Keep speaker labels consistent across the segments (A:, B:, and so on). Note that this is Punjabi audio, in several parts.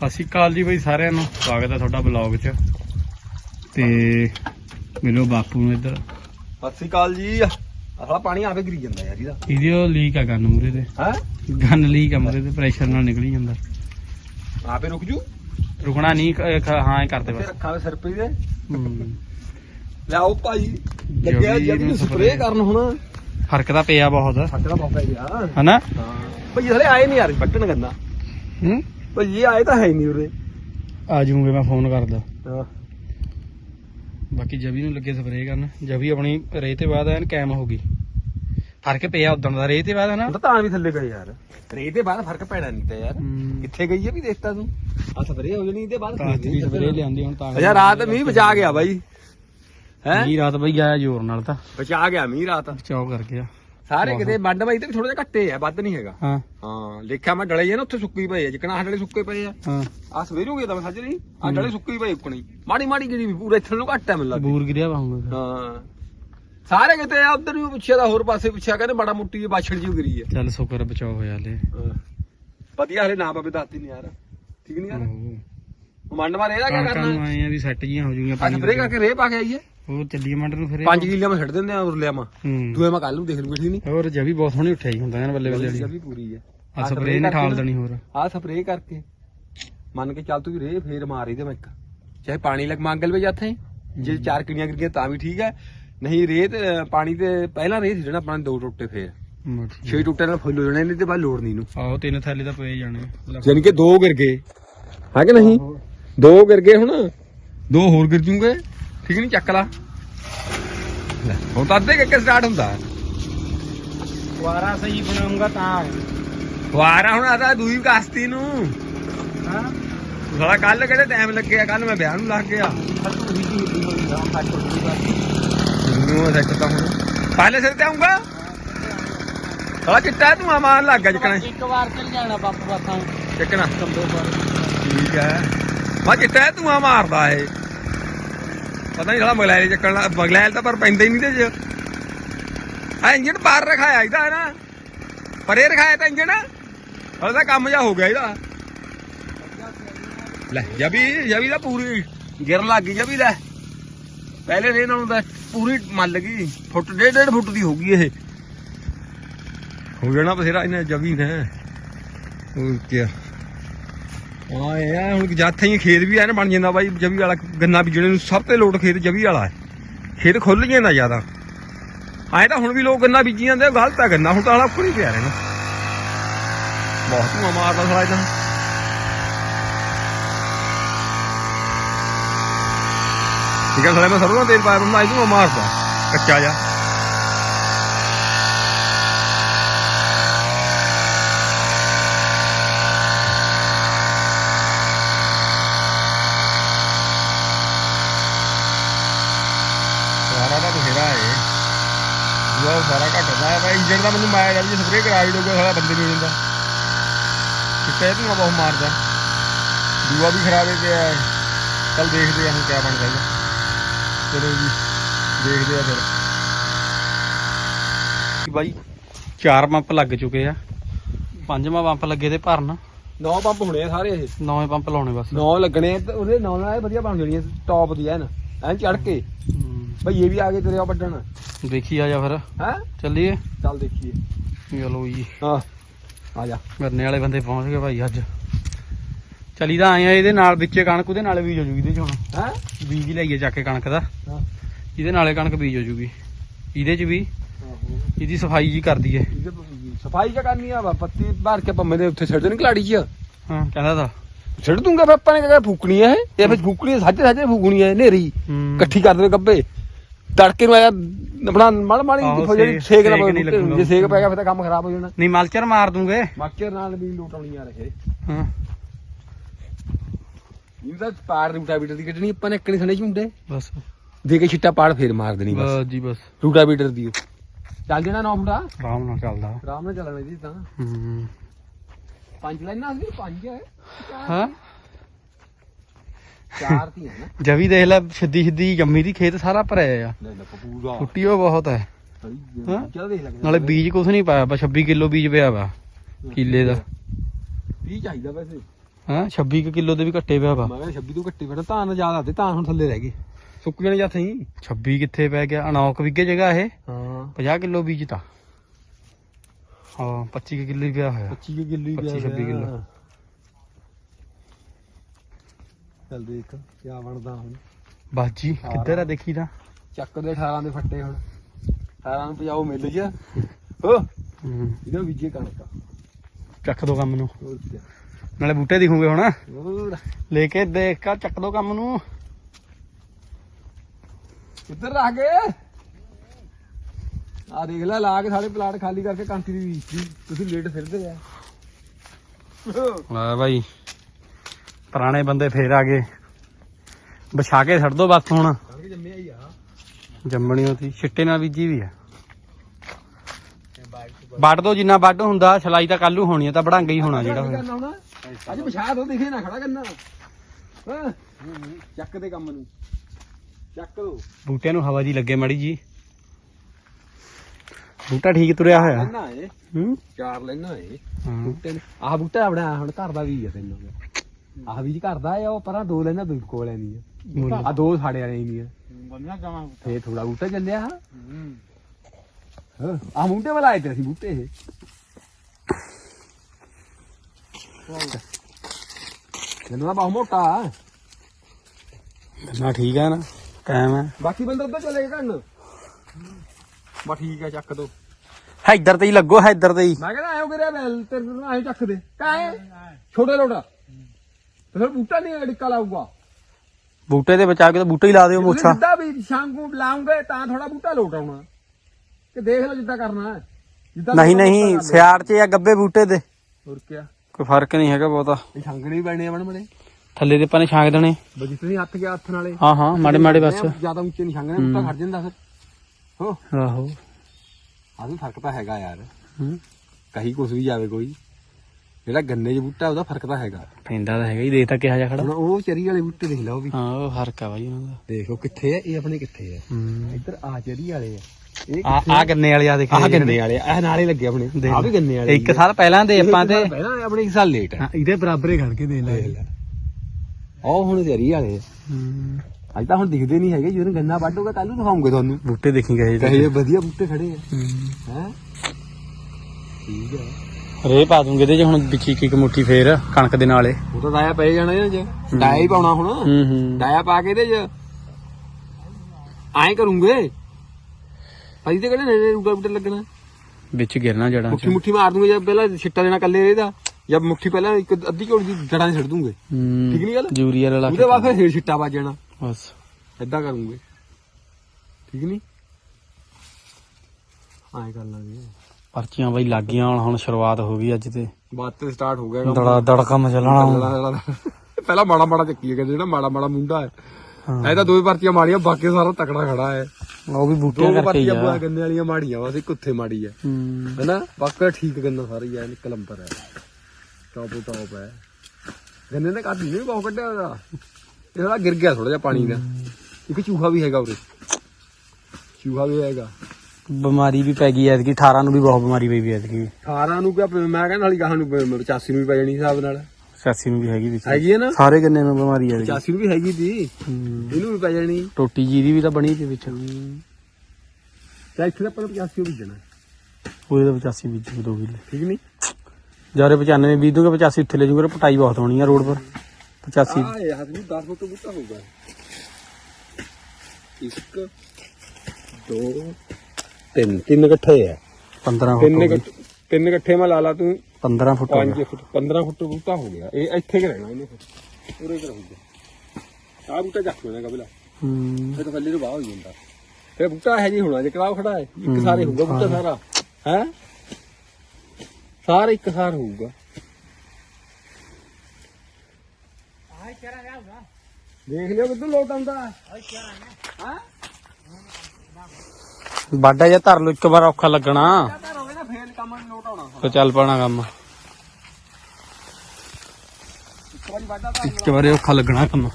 A: ਸਤਿ ਸ਼੍ਰੀ ਅਕਾਲ ਜੀ ਬਈ ਸਾਰਿਆਂ ਨੂੰ। ਸਵਾਗਤ ਹੈ ਤੁਹਾਡਾ ਬਲੌਗ 'ਚ। ਤੇ ਮਿਲੋ ਬਾਪੂ ਨੂੰ ਇੱਧਰ।
B: ਸਤਿ ਸ੍ਰੀ ਅਕਾਲ ਜੀ। ਅਸਲਾ ਪਾਣੀ ਆਵੇ ਗਿਰੀ ਜਾਂਦਾ ਯਾਰ ਇਹਦਾ।
A: ਇਹਦੀ ਉਹ ਲੀਕ ਆ ਗਨ ਮੂਰੇ ਤੇ।
B: ਹੈ?
A: ਗਨ ਲੀਕ ਆ ਮੂਰੇ ਤੇ ਪ੍ਰੈਸ਼ਰ ਨਾਲ ਨਿਕਲੀ ਜਾਂਦਾ।
B: ਆਪੇ ਰੁਕ ਜੂ।
A: ਰੁਕਣਾ ਨਹੀਂ ਹਾਂ ਇਹ ਕਰਦੇ
B: ਤੇ
A: ਬਸ।
B: ਰੱਖਾਂ ਸਿਰ ਪੇ ਦੇ। ਲਿਆਓ ਭਾਈ। ਲੱਗਿਆ ਜਦ
A: ਨੂੰ
B: ਸਪਰੇਅ ਕਰਨ ਹੁਣ।
A: ਫ਼ਰਕ ਤਾਂ ਪਿਆ ਬਹੁਤ।
B: ਫੱਟਣਾ ਮੌਕਾ ਗਿਆ
A: ਹਨਾ?
B: ਹਾਂ। ਭਈ ਹਲੇ ਆਏ ਨਹੀਂ ਯਾਰ ਬੱਟਣ ਗੰਨਾ।
A: ਹੂੰ?
B: ਇਹ ਆਏ ਤਾਂ ਹੈ ਨਹੀਂ ਉਰੇ।
A: ਆ ਜਾਊਂਗੇ ਮੈਂ ਫੋਨ ਕਰਦਾ।
B: ਹਾਂ।
A: ਬਾਕੀ ਜਵੀ ਨੂੰ ਲੱਗੇ ਸਪਰੇਅ ਕਰਨ। ਜਵੀ ਆਪਣੀ ਰੇ ਤੇ ਬਾਅਦ ਐਨ ਕੈਮ ਹੋ ਗਈ। ਫ਼ਰਕ ਪਿਆ ਉਦੋਂ ਦਾ ਰੇ ਤੇ ਬਾਅਦ ਹਨਾ?
B: ਹੁਣ ਤਾਂ ਤਾਂ ਵੀ ਥੱਲੇ ਗਏ ਯਾਰ। ਰੇ ਦੇ ਬਾਅਦ ਫ਼ਰਕ ਪੈਣਾ ਨਹੀਂ ਤਾਂ ਯਾਰ। ਕਿੱਥੇ ਗਈ ਹੈ ਵੀ ਦੇਖਤਾ ਤੂੰ ਆ ਸਪਰੇਅ ਹੋ ਜਣੀ ਇਹਦੇ ਬਾਅਦ
A: ਤਾਂ ਸਪਰੇਅ ਲਿਆਂਦੀ ਹੁਣ ਤਾਂ
B: ਯਾਰ ਰਾਤ ਮੀਂਹ ਬਚਾ ਗਿਆ ਬਾਈ। ਹੈ?
A: ਮੀਂਹ ਰਾਤ ਬਈ ਆਇਆ ਜ਼ੋਰ ਨਾਲ ਤਾਂ।
B: ਬਚਾ ਗਿਆ ਮੀਂਹ ਰਾਤ।
A: ਬਚਾਓ ਕਰ ਗਿਆ
B: ਸਾਰੇ। ਕਿਤੇ ਵੱਡ ਬਾਈ ਤੇ ਵੀ ਥੋੜਾ ਜਿਹਾ ਘੱਟੇ ਆ ਵੱਧ ਨਹੀਂ ਹੈਗਾ।
A: ਹਾਂ।
B: ਹਾਂ ਦੇਖਿਆ ਮੈਂ ਡਲੇ ਜੇ ਨਾ ਉੱਥੇ ਸੁੱਕੀ ਪਏ ਆ ਜਿਕਣਾ ਡਲੇ ਸੁੱਕੇ ਪਏ ਆ।
A: ਹਾਂ।
B: ਆ ਸਵੇਰੂ ਗਿਆ ਤਾਂ ਮੈਂ ਸੱਜਰੀ ਆ ਡਲੇ ਸੁੱਕੀ ਪਏ ਉੱਕਣੀ। ਮਾੜੀ ਮਾੜੀ ਜਿਹੜੀ ਵੀ ਪੂਰੇ ਇੱਥੇ ਨੂੰ ਘੱਟ ਹੈ ਮੈਨੂੰ ਲੱਗਦਾ।
A: ਬੂਰ ਗਿਰਿਆ ਵਾਹੂਗਾ
B: ਹਾਂ। ਸਾਰੇ ਕਿਤੇ ਆ ਉਧਰ ਵੀ ਪੁੱਛਿਆ ਤਾਂ ਹੋਰ ਪਾਸੇ ਪੁੱਛਿਆ ਕਹਿੰਦੇ ਮਾੜਾ ਮੁੱਟੀ ਬਾਛੜ ਜੀ ਗਿਰੀ ਹੈ
A: ਚੱਲ ਸ਼ੁਕਰ ਆ ਬਚਾਓ ਹੋਇਆ ਲੈ।
B: ਵਧੀਆ ਹਲੇ ਨਾ ਪਵੇ ਦਾਤੀ ਨਹੀਂ ਯਾਰ। ਠੀਕ ਨਹੀਂ ਯਾਰ? ਮੰਡ ਮਾਰ ਇਹਦਾ ਕੀ
A: ਕਣਕਾਂ ਨੂੰ
B: ਕਰਨਾ?
A: ਆਏ ਆ ਵੀ ਸੈੱਟ ਜੀਆਂ ਹੋ ਜੂਗੀਆਂ ਪਾਣੀ
B: ਸਪਰੇ ਕਰਕੇ ਰੇ ਪਾ ਕੇ ਆਈਏ।
A: ਉਹ ਚੱਲੀ ਮੰਡ ਨੂੰ ਫਿਰ
B: 5 ਕਿੱਲੇ ਮੈਂ ਛੱਡ ਦਿੰਦੇ ਆ ਉਰਲਿਆ ਮਾ
A: ਹੂੰ।
B: ਦੂਏ ਮੈਂ ਕੱਲ ਨੂੰ ਦੇਖ ਲੂੰਗਾ ਠੀਕ ਨਹੀਂ
A: ਹੋਰ ਜਵੀ ਬਹੁਤ ਸੋਹਣੀ ਉੱਠਿਆ ਹੀ ਹੁੰਦਾ ਇਹਨਾਂ ਬੱਲੇ ਬੱਲੇ ਵਾਲੀ।
B: ਵੀ ਪੂਰੀ ਹੈ
A: ਆ ਸਪਰੇਅ ਨੇ ਠਾਲ ਦੇਣੀ ਹੋਰ।
B: ਆ ਸਪਰੇਅ ਕਰਕੇ। ਮੰਨ ਕੇ ਚੱਲ ਤੂੰ ਵੀ ਰੇ ਫੇਰ ਮਾਰ ਇਹਦੇ ਮੈਂ ਇੱਕ। ਚਾਹੇ ਪਾਣੀ ਲੱਗ ਮੰਗਲ ਵੇ ਜਾਥੇ ਜੇ ਚਾਰ ਕਿਣੀਆਂ ਗਿਰ ਗਈਆਂ ਤਾਂ ਵੀ ਠੀਕ ਹੈ ਨਹੀਂ ਰੇ ਤੇ ਅ, ਪਾਣੀ ਤੇ ਪਹਿਲਾਂ ਰੇ ਸੀ ਜਿਹੜਾ ਆਪਣਾ ਦੋ ਟੁੱਟੇ ਫੇਰ। ਛੇ ਟੁੱਟੇ ਨਾਲ ਫੁੱਲ ਹੋ ਜਾਣੇ ਨਹੀਂ ਤੇ ਬਾਅਦ ਲੋੜ ਨਹੀਂ ਇਹਨੂੰ।
A: ਆਹੋ ਤਿੰਨ ਥੈਲੇ ਤਾਂ ਪਏ ਜਾਣੇ।
B: ਯਾਨੀ ਕਿ ਦੋ ਗਿਰ ਗਏ। ਹੈ ਕਿ ਨਹੀਂ? ਦੋ ਗਿਰ ਗਏ ਹੁਣ। ਦੋ ਹੋਰ ਗਿਰ ਜੂਗੇ? ਠੀਕ ਨਹੀਂ ਚੱਕ ਲਾ। ਲੈ, ਹੁਣ ਤਾਂ ਅੱਧੇ ਕਰਕੇ ਸਟਾਰਟ ਹੁੰਦਾ।
A: ਦੁਬਾਰਾ ਸਹੀ ਬਣਾਉਂਗਾ ਤਾਂ।
B: ਵਾਰਾ ਹੁਣ ਆਦਾ ਦੂਈ ਕਾਸਤੀ ਨੂੰ।
A: ਹਾਂ।
B: ਸਾਲਾ ਕੱਲ ਕਿਹੜੇ ਟਾਈਮ ਲੱਗਿਆ? ਕੱਲ ਮੈਂ ਵਿਆਹ ਨੂੰ ਲੱਗ ਗਿਆ।
A: ਫੱਟੂ ਹੀ ਹਿੱਲੀ ਹੋਈ ਆ ਫੱਟ
B: ਨੂੰ ਸੈੱਟ ਤਾਂ ਹੁਣ। ਪਹਿਲੇ ਸਿਰ ਤੇ ਆਉਂਗਾ ਸਾਲਾ ਚਿੱਟਾ ਤੂੰ ਮਾਰ ਲੱਗ ਗਿਆ ਜਿਕਣਾ
A: ਇੱਕ ਵਾਰ ਚੱਲ ਜਾਣਾ ਬਾਪੂ ਬਾਤਾਂ
B: ਚੱਕਣਾ।
A: ਕੰਬੇ ਪਰ
B: ਠੀਕ ਹੈ। ਮੈਂ ਚਿੱਟਾ ਤੂੰ ਮਾਰਦਾ ਏ ਪਤਾ ਨਹੀਂ ਸਾਲਾ ਮਗਲੈਲ ਚੱਕਣ ਮਗਲੈਲ ਤਾਂ ਪਰ ਪੈਂਦਾ ਹੀ ਨਹੀਂ ਤੇ ਚ। ਆ ਇੰਜਨ ਪਾਰ ਰਖਾਇਆ ਇਹਦਾ ਹੈ ਨਾ। ਪਰੇ ਰਖਾਇਆ ਤਾਂ ਇੰਜਨ ਹਲੇ ਕੰਮ ਜਾ ਹੋ ਗਿਆ ਇਹਦਾ। ਲੈ, ਜਬੀ ਜਬੀ ਦਾ ਪੂਰੀ ਗਿਰ ਲੱਗ ਗਈ, ਜਬੀ ਲੈ ਪਹਿਲੇ ਨੇ ਨਾਲੋਂ ਤਾਂ ਪੂਰੀ ਮੱਲ ਗਈ। ਫੁੱਟ, ਡੇਢ ਡੇਢ ਫੁੱਟ ਦੀ ਹੋ ਗਈ ਇਹ। ਹੋ ਜਾਣਾ ਬਥੇਰਾ ਇਹਨੇ ਜਬੀ ਨੇ। ਹੋਰ ਕੀ ਆ ਇਹ ਆ ਹੁਣ ਜਾਥੇ ਹੀ ਖੇਤ ਵੀ ਐ ਬਣ ਜਾਂਦਾ ਬਾਈ ਜਵੀ ਵਾਲਾ ਗੰਨਾ ਬੀਜਣੇ ਨੂੰ ਸਭ ਤੋਂ ਲੋਟ ਖੇਤ ਜਵੀ ਵਾਲਾ ਹੈ। ਖੇਤ ਖੁੱਲ ਜਾਂਦਾ ਜ਼ਿਆਦਾ। ਐ ਤਾਂ ਹੁਣ ਵੀ ਲੋਕ ਗੰਨਾ ਬੀਜੀ ਜਾਂਦੇ ਆ, ਗਲਤ ਆ ਗੰਨਾ ਹੁਣ ਤਾਂ ਹਾਲਾ ਉੱਪਰ ਹੀ ਪਿਆ ਰਹਿਣਾ। ਬਹੁਤ ਧੂਆ ਮਾਰਦਾ ਸਾਲਾ ਇਦਾਂ ਠੀਕ ਹੈ ਸਾਲਾ ਮੈਂ ਸਰੋਂ ਦਾ ਤੇਲ ਪਾਇਆ ਬੰਦਾ ਇਹਨੂੰ ਮਾਰਦਾ ਕੱਚਾ ਜਾ ਸਾਰਾ ਤਾਂ ਬਥੇਰਾ ਏ ਦੂਆ ਸਾਰਾ ਘਟਦਾ ਹੈ। ਭਾਈ ਇੰਜਣ ਦਾ ਮੈਨੂੰ ਮਾਇਆ ਜਾ ਵੀ ਸਪਰੇਅ ਕਰਾ ਵੀ ਲੋਗਾ ਸਾਰਾ ਬੰਦੇ ਨਹੀਂ ਹੋ ਜਾਂਦਾ। ਕਿਤੇ ਤੂੰ ਬਹੁਤ ਮਾਰਦਾ। ਦੂਆ ਵੀ ਖਰਾਬ ਹੈ ਪਿਆ ਹੈ। ਚੱਲ ਦੇਖਦੇ ਹਾਂ ਹੁਣ ਕਿਆ ਬਣਦਾ ਇਹਦਾ ਚਲੋ ਜੀ ਦੇਖਦੇ ਆ ਫਿਰ।
A: ਬਾਈ ਚਾਰ ਪੰਪ ਲੱਗ ਚੁੱਕੇ ਆ। ਪੰਜਵਾਂ ਪੰਪ ਲੱਗੇ ਤੇ ਭਰਨ।
B: ਨੌ ਪੰਪ ਹੋਣੇ ਆ ਸਾਰੇ ਇਹ।
A: ਨੌਵੇਂ ਪੰਪ ਲਾਉਣੇ ਬਸ।
B: ਨੌ ਲੱਗਣੇ ਆ ਤੇ ਉਹਦੇ ਨੌ ਨਾਲ ਇਹ ਵਧੀਆ ਬਣ ਜਾਣੀਆਂ ਟੌਪ ਦੀ ਐਨ। ਐਨ ਚੜ ਕੇ। ਭਈ ਇਹ ਵੀ ਆ ਗਏ ਤੇਰੇ ਆ ਵੱਢਣ।
A: ਦੇਖੀ ਆ ਜਾ ਫਿਰ।
B: ਹੈ?
A: ਚੱਲੀਏ।
B: ਚੱਲ ਦੇਖੀਏ।
A: ਚਲੋ ਜੀ।
B: ਹਾਂ ਆ ਜਾ।
A: ਮਰਨੇ ਵਾਲੇ ਬੰਦੇ ਪਹੁੰਚ ਗਏ ਭਾਈ ਅੱਜ। ਚਲੀ ਤਾਂ ਆਏ ਆ ਇਹਦੇ ਨਾਲ ਵਿੱਚੇ ਕਣਕ ਉਹਦੇ ਨਾਲ ਬੀਜ ਹੋ ਜੂਗੀ ਇਹਦੇ ਚ। ਹੁਣ
B: ਹੈ?
A: ਬੀਜ ਲਈਏ ਚੱਕ ਕੇ ਕਣਕ ਦਾ।
B: ਹਾਂ।
A: ਇਹਦੇ ਨਾਲੇ ਕਣਕ ਬੀਜ ਹੋ ਜੂਗੀ। ਇਹਦੇ ਚ ਵੀ ਇਹਦੀ ਸਫ਼ਾਈ ਜੀ ਕਰ ਦਈਏ।
B: ਇਹਦੇ ਸਫ਼ਾਈ ਕਿਆ ਕਰਨੀ ਆ ਪੱਤੀ ਭਰ ਕੇ ਪੰਮੇ ਦੇ ਉੱਤੇ ਛੱਡ ਦੇਣੀ ਕਲਾੜੀ 'ਚ।
A: ਹਾਂ ਕਹਿੰਦਾ ਤਾਂ।
B: ਛੱਡ ਦੂੰਗਾ ਫਿਰ ਆਪਾਂ ਨੇ ਕਿਹਾ ਫੂਕਣੀ ਆ ਇਹ। ਫਿਰ ਫੂਕਣੀ ਸਾਜੇ ਸਾਜੇ ਫੂਕਣੀ ਆ ਨੇਰੀ। ਇਕੱਠੀ ਕਰ ਦੇ ਗੱਬੇ। ਤੜਕੇ ਨੂੰ ਆਇਆ ਆਪਣਾ ਮਾੜ ਮਾੜੀ
A: ਆਹੋ,
B: ਹੋ ਜਾਣੀ
A: ਸੇਕ-
B: ਸੇਕ ਨਾ
A: ਸੇਕ ਨਹੀਂ। ਲੱਗੂਗਾ।
B: ਜੇ ਸੇਕ ਪੈ ਗਿਆ ਫਿਰ ਤਾਂ ਕੰਮ ਖਰਾਬ ਹੋ ਜਾਣਾ।
A: ਨਹੀਂ ਮਲਚਰ ਮਾਰ ਦੂੰਗੇ।
B: ਮੱਕੇ ਨਾਲ ਵੀ ਲੋਟ ਆਉਣੀ ਆ ਰਹੇ।
A: ਹਾਂ।
B: ਇਹਦਾ ਪਾੜ ਰੂਟਾ ਬੀਟਰ ਦੀ ਕੱਢਣੀ ਆਪਾਂ ਨੇ ਇੱਕ ਨਹੀਂ ਸਣੇ ਝੁੰਡੇ
A: ਬਸ।
B: ਦੇ ਕੇ ਛਿੱਟਾ ਪਾੜ ਫੇਰ ਮਾਰ ਦੇਣੀ ਬਸ।
A: ਬਸ ਜੀ ਬਸ।
B: ਰੂਟਾ ਬੀਟਰ ਦੀ। ਉਹ। ਚੱਲ ਜਣਾ ਨੌ ਮੁੰਡਾ।
A: ਆਰਾਮ ਨਾਲ ਚੱਲਦਾ।
B: ਆਰਾਮ ਨਾਲ ਚੱਲਣਾ ਜੀ ਤਾਂ।
A: ਹੂੰ।
B: ਪੰਜ ਲਾਈਨਾਂ ਸੀ ਪੰਜ ਹੈ।
A: ਹਾਂ।
B: ਚਾਰ ਧੀਆਂ ਨਾ।
A: ਜਵੀ ਦੇਖ ਲੈ ਸਿੱਧੀ ਸਿੱਧੀ ਜੰਮੀ ਦੀ ਖੇਤ ਸਾਰਾ ਭਰਿਆ ਆ
B: ਲੈ ਲੈ ਪੂਰਾ
A: ਫੁੱਟੀ ਉਹ ਬਹੁਤ ਹੈ।
B: ਦੇਖ
A: ਨਾਲੇ ਬੀਜ ਕੁਛ ਨਹੀਂ ਪਾਇਆ ਬਸ 26 ਕਿਲੋ ਬੀਜ ਪਿਆ ਵਾ ਕਿੱਲੇ ਦਾ।
B: 20 ਚਾਹੀਦਾ ਵੈਸੇ।
A: ਹਾਂ 26 ਕੁ ਕਿਲੋ ਦੇ ਵੀ ਘੱਟੇ ਪਿਆ ਵਾ।
B: ਮੈਂ ਕਿਹਾ 26 ਤੋਂ ਘੱਟੀ ਬੈਠਾ ਤਾਂ ਜ਼ਿਆਦਾ ਤੇ ਤਾਂ ਹੁਣ ਥੱਲੇ ਰਹਿ ਗਏ। ਸੁੱਕ ਜਾਣੇ ਜਾਂ ਥਈ?
A: 26 ਕਿੱਥੇ ਪੈ ਗਿਆ? ਅਨੌਕ ਵਿਗੇ ਜਗ੍ਹਾ ਇਹ।
B: ਹਾਂ।
A: 50 ਕਿਲੋ ਬੀਜ ਤਾਂ। ਹਾਂ 25 ਕੁ ਕਿਲੋ ਹੀ ਪਿਆ ਹੋਇਆ।
B: 25 ਕਿਲੋ ਹੀ
A: 25 26 ਕਿੱਲੋ।
B: ਚੱਲ ਦੇਖ ਕੀ ਬਣਦਾ ਹੁਣ।
A: ਬਾਜੀ ਕਿੱਧਰ ਆ ਦੇਖੀ ਤਾਂ?
B: ਚੱਕ ਦੇ 18 ਦੇ ਫੱਟੇ ਹੁਣ। 18 ਨੂੰ ਪਜਾਓ ਮਿਲ ਜਾ ਹੋ। ਇਹਦਾ ਬੀਜੇ ਕਣਕ
A: ਚੱਕ ਦੋ ਕੰਮ ਨੂੰ। ਨਾਲੇ ਬੂਟੇ ਦਿਖੂਗੇ ਹੁਣ। ਲੈ ਕੇ ਦੇਖ ਕਾ ਚੱਕ ਦੋ ਕੰਮ ਨੂੰ।
B: ਕਿੱਧਰ ਰੱਖ ਗਏ? ਆ ਦੇਖ ਲੈ ਲਾ ਕੇ ਸਾਰੇ ਪਲਾਟ ਖਾਲੀ ਕਰਕੇ ਕਣਕ ਦੀ ਤੁਸੀਂ ਲੇਟ ਫਿਰਦੇ ਆ।
A: ਲੈ ਭਾਈ ਪੁਰਾਣੇ ਬੰਦੇ ਫੇਰ ਆ ਗਏ। ਵਿਛਾ ਕੇ ਛੱਡ ਦੋ ਬਸ ਹੁਣ।
B: ਕਣਕ ਜੰਮਿਆ ਹੀ ਆ।
A: ਜੰਮਣੀ ਉਹਦੀ ਛਿੱਟੇ ਨਾਲ ਬੀਜੀ ਵੀ ਆ। ਵੱਢ ਦੋ ਜਿੰਨਾ ਵੱਢ ਹੁੰਦਾ ਛਲਾਈ ਤਾਂ ਕੱਲੂ ਹੋਣੀ ਆ ਤਾਂ ਬੜਾਂਗਾ ਹੀ ਹੋਣਾ ਜਿਹੜਾ ਹੋਇਆ।
B: ਅੱਜ ਪਛਾੜ ਦੋ ਦਿਖੇ ਨਾ ਖੜਾ ਕਰਨਾ। ਹਾਂ। ਚੱਕ ਦੇ ਕੰਮ ਨੂੰ। ਚੱਕ ਦੋ।
A: ਬੂਟਿਆਂ ਨੂੰ ਹਵਾ ਜੀ ਲੱਗੇ ਮਾੜੀ ਜੀ। ਬੂਟਾ ਠੀਕ ਤੁਰਿਆ ਹੋਇਆ।
B: ਲੈਣਾ ਏ
A: ਹੂੰ?
B: ਚਾਰ ਲੈਣਾ ਏ
A: ਹਾਂ।
B: ਬੂਟੇ ਆਹ ਬੂਟਾ ਆਪਣਾ ਹੁਣ ਘਰ ਦਾ ਵੀ ਆ ਤੈਨੂੰ। ਆਹ ਵੀ ਘਰ ਦਾ ਆ ਉਹ ਪਰਾਂ ਦੋ ਲੈਣਾ ਦੂਰ ਕੋਲ ਲੈਣੀ ਆ। ਆ ਦੋ ਸਾਡੇ ਵਾਲੇ ਨਹੀਂ ਆ।
A: ਬੰਨਿਆ ਜਾਵਾਂ
B: ਥੋੜਾ ਬੂਟਾ ਚੱਲਿਆ ਹਾਂ। ਆ ਬੂਟੇ ਵਾਲਾ ਤੇ ਅਸੀਂ ਬੂਟੇ ਇਹ। ਜਨਵਾ ਬਹੁਤ ਮੋਟਾ ਆ।
A: ਨਾ ਠੀਕ ਹੈ ਨਾ ਕਾਇਮ ਹੈ
B: ਬਾਕੀ ਬੰਦਾ ਉੱਧਰ ਚਲੇ ਗਏ ਕਰਨ ਬਾ ਠੀਕ ਆ ਚੱਕ ਦੋ।
A: ਹੈ ਇੱਧਰ ਤੇ ਹੀ ਲੱਗੋ ਹੈ ਇੱਧਰ ਤੇ ਹੀ।
B: ਮੈਂ ਕਹਿੰਦਾ ਆਇਓ ਕਰਿਆ ਬੈਲ ਤੇਰੇ ਨੂੰ ਆਏ ਚੱਕ ਦੇ। ਕਾਏ ਛੋਟੇ ਲੋਟਾ ਤੇ ਫਿਰ ਬੂਟਾ ਨਹੀਂ ਅੜਕਾ ਲਾਊਗਾ।
A: ਬੂਟੇ ਦੇ ਬਚਾ ਕੇ ਤਾਂ ਬੂਟੇ ਹੀ ਲਾ ਦਿਓ ਮੋਛਾ।
B: ਜਿੱਦਾਂ ਵੀ ਨੂੰ ਲਾਉਂਗੇ ਤਾਂ ਥੋੜਾ ਬੂਟਾ ਲੋਟ ਆਉਣਾ। ਕਿ ਦੇਖ ਲਓ ਜਿੱਦਾਂ ਕਰਨਾ ਹੈ। ਜਿੱਦਾਂ
A: ਨਹੀਂ ਨਹੀਂ। ਸਿਆੜ 'ਚ ਜਾਂ ਗੱਬੇ ਬੂਟੇ ਦੇ।
B: ਹੋਰ ਕੀ
A: ਕੋਈ ਫ਼ਰਕ ਨਹੀਂ ਹੈਗਾ ਬਹੁਤਾ।
B: ਇਹ ਸੰਗਣੀ ਪੈਣੇ ਆ ਬਣ ਬਣੇ।
A: ਥੱਲੇ ਦੇ ਪਾਣੇ ਛਾਂਗ ਦੇਣੇ।
B: ਬਜੀ ਤੁਸੀਂ ਹੱਥ ਗਿਆ ਹੱਥ ਨਾਲੇ।
A: ਹਾਂ ਹਾਂ ਮਾੜੇ ਮਾੜੇ ਬਸ।
B: ਜ਼ਿਆਦਾ ਉੱਚੇ ਨਹੀਂ ਸੰਗਣੇ ਬੂਟਾ ਖੜ ਜਾਂਦਾ ਫਿਰ। ਹੋ।
A: ਆਹੋ।
B: ਆ ਵੀ ਫ਼ਰਕ ਤਾਂ ਹੈਗਾ ਯਾਰ।
A: ਹੂੰ।
B: ਕਹੀ ਕੁਛ ਵੀ ਜਾਵੇ ਕੋਈ। ਜਿਹੜਾ ਗੰਨੇ 'ਚ ਬੂਟਾ ਉਹਦਾ ਫ਼ਰਕ ਤਾਂ ਹੈਗਾ।
A: ਪੈਂਦਾ ਤਾਂ ਹੈਗਾ ਹੀ ਦੇਖ ਤਾਂ ਕਿਹਾ ਜਾ ਖੜਾ।
B: ਹੁਣ ਉਹ ਚਰੀ ਵਾਲੇ ਬੂਟੇ ਦੇਖ ਲਓ ਵੀ।
A: ਹਾਂ ਉਹ ਫ਼ਰਕ ਆ ਬਾਈ ਉਹਨਾਂ ਦਾ।
B: ਦੇਖੋ ਕਿੱਥੇ ਆ ਇਹ ਆਪਣੇ ਕਿੱਥੇ ਆ।
A: ਹੂੰ।
B: ਇੱਧਰ ਆ ਚਰੀ ਵਾਲੇ ਆ। ਇਹ
A: ਆ ਆ? ਗੰਨੇ ਵਾਲੇ ਆ ਦੇਖ
B: ਆਹ ਗੰਨੇ ਵਾਲੇ ਆ ਇਹ ਨਾਲੇ ਲੱਗੇ ਆਪਣੇ। ਆ ਵੀ ਗੰਨੇ ਵਾਲੇ
A: ਇੱਕ ਸਾਲ ਪਹਿਲਾਂ ਦੇ ਆਪਾਂ ਤੇ
B: ਪਹਿਲਾਂ ਆਪਣੇ ਇੱਕ ਸਾਲ ਲੇਟ ਆ।
A: ਹਾਂ, ਇਹਦੇ ਬਰਾਬਰ ਹੀ ਖੜ ਕੇ ਦੇ
B: ਦੇਖ ਲੈ। ਉਹ ਹੁਣ ਚਰੀ ਵਾਲੇ ਆ।
A: ਹੂੰ।
B: ਅੱਜ ਤਾਂ ਹੁਣ ਦਿਖਦੇ ਨਹੀਂ ਹੈਗੇ ਜਦੋਂ ਗੰਨਾ ਵੱਢੋਗਾ ਕੱਲ ਨੂੰ ਦਿਖਾਉਂਗੇ ਤੁਹਾਨੂੰ।
A: ਬੂਟੇ ਦੇਖੀ ਗਏ
B: ਕਹੇ ਵਧੀਆ ਬੂਟੇ ਖੜੇ ਆ।
A: ਹੂੰ।
B: ਹੈ? ਠੀਕ ਆ।
A: ਰੇ ਪਾ ਦੂੰਗੇ ਇਹਦੇ ਚ ਹੁਣ ਵਿੱਚ ਇੱਕ ਇੱਕ ਮੁੱਠੀ ਫੇਰ ਕਣਕ ਦੇ ਨਾਲੇ।
B: ਉਹ ਤਾਂ ਡਾਇਆ ਪੈ ਜਾਣਾ ਇਹਦੇ ਚ ਹੀ ਪਾਉਣਾ ਹੁਣ।
A: ਹੂੰ ਹੂੰ।
B: ਡਾਇਆ ਪਾ ਕੇ ਇਹਦੇ ਚ। ਐਂ ਕਰੂੰਗੇ। ਭਾਈ ਤੇ ਕਿਹੜੇ ਨੇ ਰੂਗਾ ਬੂਟੇ ਲੱਗਣਾ?
A: ਵਿੱਚ ਗਿਰਨਾ ਜੜਾਂ ਚ।
B: ਮੁੱਠੀ ਮਾਰ ਦੂੰਗੇ ਜਦ ਪਹਿਲਾਂ ਛਿੱਟਾ ਦੇਣਾ ਕੱਲੇ ਇਹਦਾ ਜਾਂ ਮੁੱਠੀ ਪਹਿਲਾਂ ਇੱਕ ਅੱਧੀ ਝੋਲੀ ਦੀ ਜੜਾਂ 'ਚ ਛੱਡ ਦੂੰਗੇ।
A: ਹੂੰ।
B: ਠੀਕ ਨੀ ਗੱਲ?
A: ਯੂਰੀਆ ਵਾਲਾ
B: ਉਹਦੇ ਬਾਅਦ ਫਿਰ ਛਿੱਟਾ ਵੱਜ ਜਾਣਾ।
A: ਬਸ।
B: ਏਦਾਂ ਕਰੂੰਗੇ। ਠੀਕ ਨਹੀਂ ਐਂ ਕਰ ਲਾਂਗੇ।
A: ਪਰਚੀਆਂ ਬਾਈ ਲੱਗ ਗਈਆਂ ਹੁਣ ਹੁਣ ਸ਼ੁਰੂਆਤ ਹੋ ਗਈ ਅੱਜ ਤੇ।
B: ਬਾਤ ਤੇ ਸਟਾਰਟ ਹੋ ਗਿਆ ਕੰਮ।
A: ਦੜਾ ਦੜ ਕੰਮ ਚੱਲਣਾ ਹੁਣ।
B: ਲੜਾ- ਲੜਾ- ਪਹਿਲਾਂ ਮਾੜਾ ਮਾੜਾ ਚੱਕੀ ਹੈ ਜਿਹੜਾ ਮਾੜਾ ਮਾੜਾ ਮੁੰਡਾ ਹੈ। ਇਹ ਤਾਂ ਦੋ ਪਰਚੀਆਂ ਮਾੜੀਆਂ ਬਾਕੀ ਸਾਰਾ ਤਕੜਾ ਖੜਾ ਹੈ।
A: ਉਹ ਵੀ ਬੂਟਿਆਂ
B: ਦੋ
A: ਕਰਕੇ ਹੀ
B: ਪਰਚੀਆਂ
A: ਆ
B: ਗੰਨੇ ਵਾਲੀਆਂ ਮਾੜੀਆਂ ਬਸ ਇੱਕ ਉੱਥੇ ਮਾੜੀ ਹੈ। ਹੈਨਾ? ਬਾਕੀ ਠੀਕ ਗੰਨਾ ਸਾਰੀ ਹੈ ਕਲੰਬਰ ਹੈ। ਟੌਪ ਟੌਪ ਹੈ। ਗੰਨੇ ਨੇ ਕਾਦੀ ਨਹੀਂ ਬਹੁਤ ਕੱਢਿਆ ਉਹਦਾ। ਇਹ ਥੋੜਾ ਗਿਰ ਗਿਆ ਥੋੜਾ ਜਿਹਾ ਪਾਣੀ ਦਾ। ਇੱਕ ਚੂਹਾ ਵੀ ਹੈਗਾ ਉਰੇ। ਚੂਹਾ ਵੀ ਹੈਗਾ।
A: ਬਿਮਾਰੀ ਵੀ ਪੈ ਗਈ ਐਤਕੀ 18 ਨੂੰ ਵੀ ਬਹੁਤ ਬਿਮਾਰੀ ਪਈ ਵੀ ਐਤਕੀ।
B: 18 ਨੂੰ ਕਿਆ ਮੈਂ ਕਹਿੰਦਾ ਹਾਲੀ ਗਾਹਾਂ ਨੂੰ 85 ਨੂੰ ਵੀ ਪੈ ਜਾਣੀ ਹਿਸਾਬ ਨਾਲ।
A: 86 ਨੂੰ ਵੀ ਹੈਗੀ ਵਿੱਚ
B: ਹੈਗੀ ਹੈ ਨਾ?
A: ਸਾਰੇ ਗੰਨੇ ਨੂੰ ਬਿਮਾਰੀ ਹੈ
B: 85 ਨੂੰ ਵੀ ਹੈਗੀ ਦੀ ਇਹਨੂੰ ਵੀ ਪੈ ਜਾਣੀ।
A: ਟੋਟੀ ਜੀ ਦੀ ਵੀ ਤਾਂ ਬਣੀ ਤੇ ਵਿੱਚ।
B: ਚਾਹ ਇੱਥੇ ਤਾਂ ਆਪਾਂ ਨੂੰ 85 ਵੀ ਜਾਣਾ
A: ਤਾਂ 85 ਬੀਜ ਦੋ ਕਿੱਲੇ।
B: ਠੀਕ ਨਹੀਂ?
A: ਜਾਰੇ 95 ਬੀਜ ਦੂੰਗੇ 85 ਉੱਥੇ ਲੈ ਜੂਗੇ ਪਟਾਈ ਬਹੁਤ ਹੋਣੀ ਆ ਰੋਡ ਪਰ। 85
B: ਆ ਇਹ ਹੱਥ ਨੂੰ 10 ਫੁੱਟ ਬੂਟਾ ਹੋਊਗਾ। ਇੱਕ ਦੋ ਤਿੰਨ ਤਿੰਨ ਇਕੱਠੇ ਆ।
A: 15
B: ਤਿੰਨ
A: ਫੁੱਟ
B: ਇਕੱਠੇ ਤਿੰਨ ਇਕੱਠੇ ਮੈਂ ਲਾ ਲਾ ਤੂੰ।
A: 15 ਫੁੱਟ ਹੋ
B: 5
A: ਗਿਆ।
B: ਫੁੱਟ 15 ਫੁੱਟ ਬੂਟਾ ਹੋ ਗਿਆ। ਇਹ ਇੱਥੇ ਕਿ ਰਹਿਣਾ ਇਹਨੇ ਫਿਰ। ਪੂਰੇ ਕਰ ਹੋਊਗਾ ਆ। ਬੂਟਾ ਚੱਕ ਲੈਣਾ ਕਬਲਾ।
A: ਹੂੰ।
B: ਫਿਰ ਤਾਂ ਥੱਲੇ ਨੂੰ ਬਾਹ ਹੋ ਜਾਂਦਾ। ਫਿਰ ਬੂਟਾ ਹੈ ਜੀ ਹੋਣਾ ਜੇ ਕਲਾਉ ਖੜਾ ਹੈ ਇੱਕ ਸਾਰੇ ਹੋਊਗਾ ਬੂਟਾ ਸਾਰਾ। ਹੈ? ਸਾਰਾ ਇੱਕ ਸਾਰ ਹੋਊਗਾ। ਦੇਖ ਲਿਓ ਕਿੱਧਰ ਲੋਟ ਆਉਂਦਾ। ਹਾਂ?
A: ਬਾਡਾ ਜਾਂ ਧਰ ਲੋ ਇੱਕ ਵਾਰ ਔਖਾ ਲੱਗਣਾ।
B: ਤਾਂ ਹੋਵੇ ਨਾ ਫੇਰ ਕੰਮ ਲੋਟ ਆਉਣਾ।
A: ਤੇ ਚੱਲ ਪਾਣਾ ਕੰਮ।
B: ਇੱਕ ਵਾਰੀ ਵਾਢਾ ਤਾਂ
A: ਇੱਕ ਵਾਰੀ ਔਖਾ ਲੱਗਣਾ ਕੰਮ।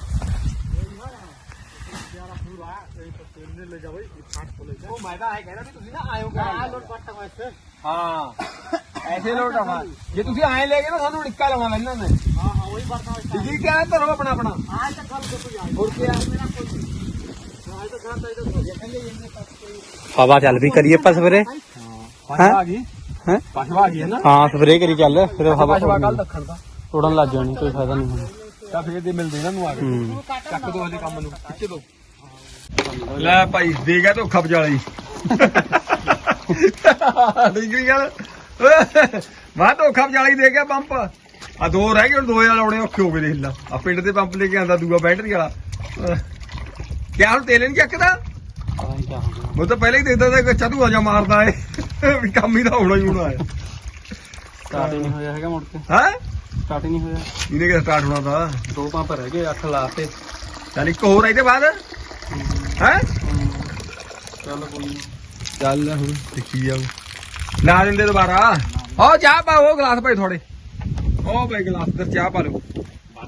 B: ਉਹ ਮੈਂ ਤਾਂ ਇਹ ਕਹਿਣਾ ਵੀ ਤੁਸੀਂ ਨਾ ਆਇਓ ਕਰਾਂ ਲੋਟ ਪੱਟ ਵਾਸਤੇ ਹਾਂ ਐਸੇ ਲੋਟ ਆਵਾ ਜੇ ਤੁਸੀਂ ਐਂ ਲੈ ਗਏ ਨਾ ਸਾਨੂੰ ਨਿੱਕਾ ਲਾਉਣਾ ਲੈਣਾ ਨੇ।
C: ਹਾਂ ਹਾਂ ਉਹੀ ਵਰਨਾ
B: ਜੀ ਕਿਆ ਧਰੋ ਆਪਣਾ ਆਪਣਾ
C: ਆਹ ਤਾਂ ਤੋਂ ਕੋਈ
B: ਹੋਰ ਕੀ
C: ਮੇਰਾ ਕੋਈ
A: ਹਵਾ ਚੱਲ ਵੀ ਕਰੀਏ ਆਪਾਂ ਸਵੇਰੇ।
B: ਪਸ਼ਵਾ ਆ ਗਈ।
A: ਹੈ?
B: ਆ ਗਈ ਹੈ ਨਾ?
A: ਹਾਂ ਸਪਰੇ ਕਰੀ ਚੱਲ ਫਿਰ ਹਵਾ
B: ਪਸ਼ਵਾ ਕੱਲ ਦੱਖਣ ਦਾ।
A: ਉੜਨ ਲੱਗ ਜਾਣੀ ਕੋਈ ਫਾਇਦਾ ਨਹੀਂ ਹੋਣਾ।
B: ਤਾਂ ਫੇਰ ਦੇ ਮਿਲਦੇ ਇਹਨਾਂ ਨੂੰ ਆ ਕੇ। ਚੱਕ ਦੋ ਹਲੇ ਕੰਮ ਨੂੰ। ਖਿੱਚ ਦੋ ਲੈ ਭਾਈ ਦੇ ਗਿਆ ਧੋਖਾ ਬਜਾਲੀ। ਠੀਕ ਨਹੀਂ ਗੱਲ ਮੈਂ ਧੋਖਾ ਬਜਾਲੀ ਦੇ ਗਿਆ ਪੰਪ। ਆ ਦੋ ਰਹਿ ਗਏ ਹੁਣ ਦੋ ਹਜ਼ਾਰ ਲਾਉਣੇ ਔਖੇ ਹੋ ਗਏ ਦੇਖ ਲਾ। ਆ ਪਿੰਡ ਦੇ ਪੰਪ ਲੈ ਕੇ ਆਂਦਾ ਦੂਆ ਬੈਟਰੀ ਵਾਲਾ। ਕਿਆ ਹੁਣ ਤੇਲ ਨਹੀਂ ਚੱਕਦਾ?
A: ਪਤਾ ਨਹੀਂ ਕਿਆ ਹੋ ਗਿਆ
B: ਮੈਂ ਤਾਂ ਪਹਿਲਾਂ ਹੀ ਦੇਖਦਾ ਸੀ ਕਿ ਚਤੂ ਆ ਜਾ ਮਾਰਦਾ ਏ। ਵੀ ਕੰਮ ਹੀ ਤਾਂ ਹੋਣਾ ਹੀ ਹੋਣਾ ਹੈ
A: ਸਟਾਰਟ ਹੀ ਨਹੀਂ ਹੋਇਆ ਹੈਗਾ ਮੁੜ ਕੇ।
B: ਹੈ?
A: ਸਟਾਰਟ ਹੀ ਨਹੀਂ ਹੋਇਆ।
B: ਇਹਨੇ ਕਿ ਸਟਾਰਟ ਹੋਣਾ ਤਾਂ?
A: ਦੋ ਪੰਪ ਰਹਿ ਗਏ ਅੱਠ ਲਾਤੇ
B: ਚੱਲ ਇੱਕ ਹੋਰ ਇਹਦੇ ਬਾਅਦ। ਹੈ?
A: ਚੱਲ ਕੋਈ ਨਹੀਂ।
B: ਚੱਲ ਹੁਣ ਦੇਖੀ ਜਾਓ ਲਾ ਦਿੰਦੇ ਦੁਬਾਰਾ। ਉਹ ਚਾਹ ਪਾ ਉਹ ਗਲਾਸ ਭਾਈ ਥੋੜੇ ਉਹ ਭਾਈ ਗਲਾਸ ਤੇ ਚਾਹ ਪਾ ਲਓ।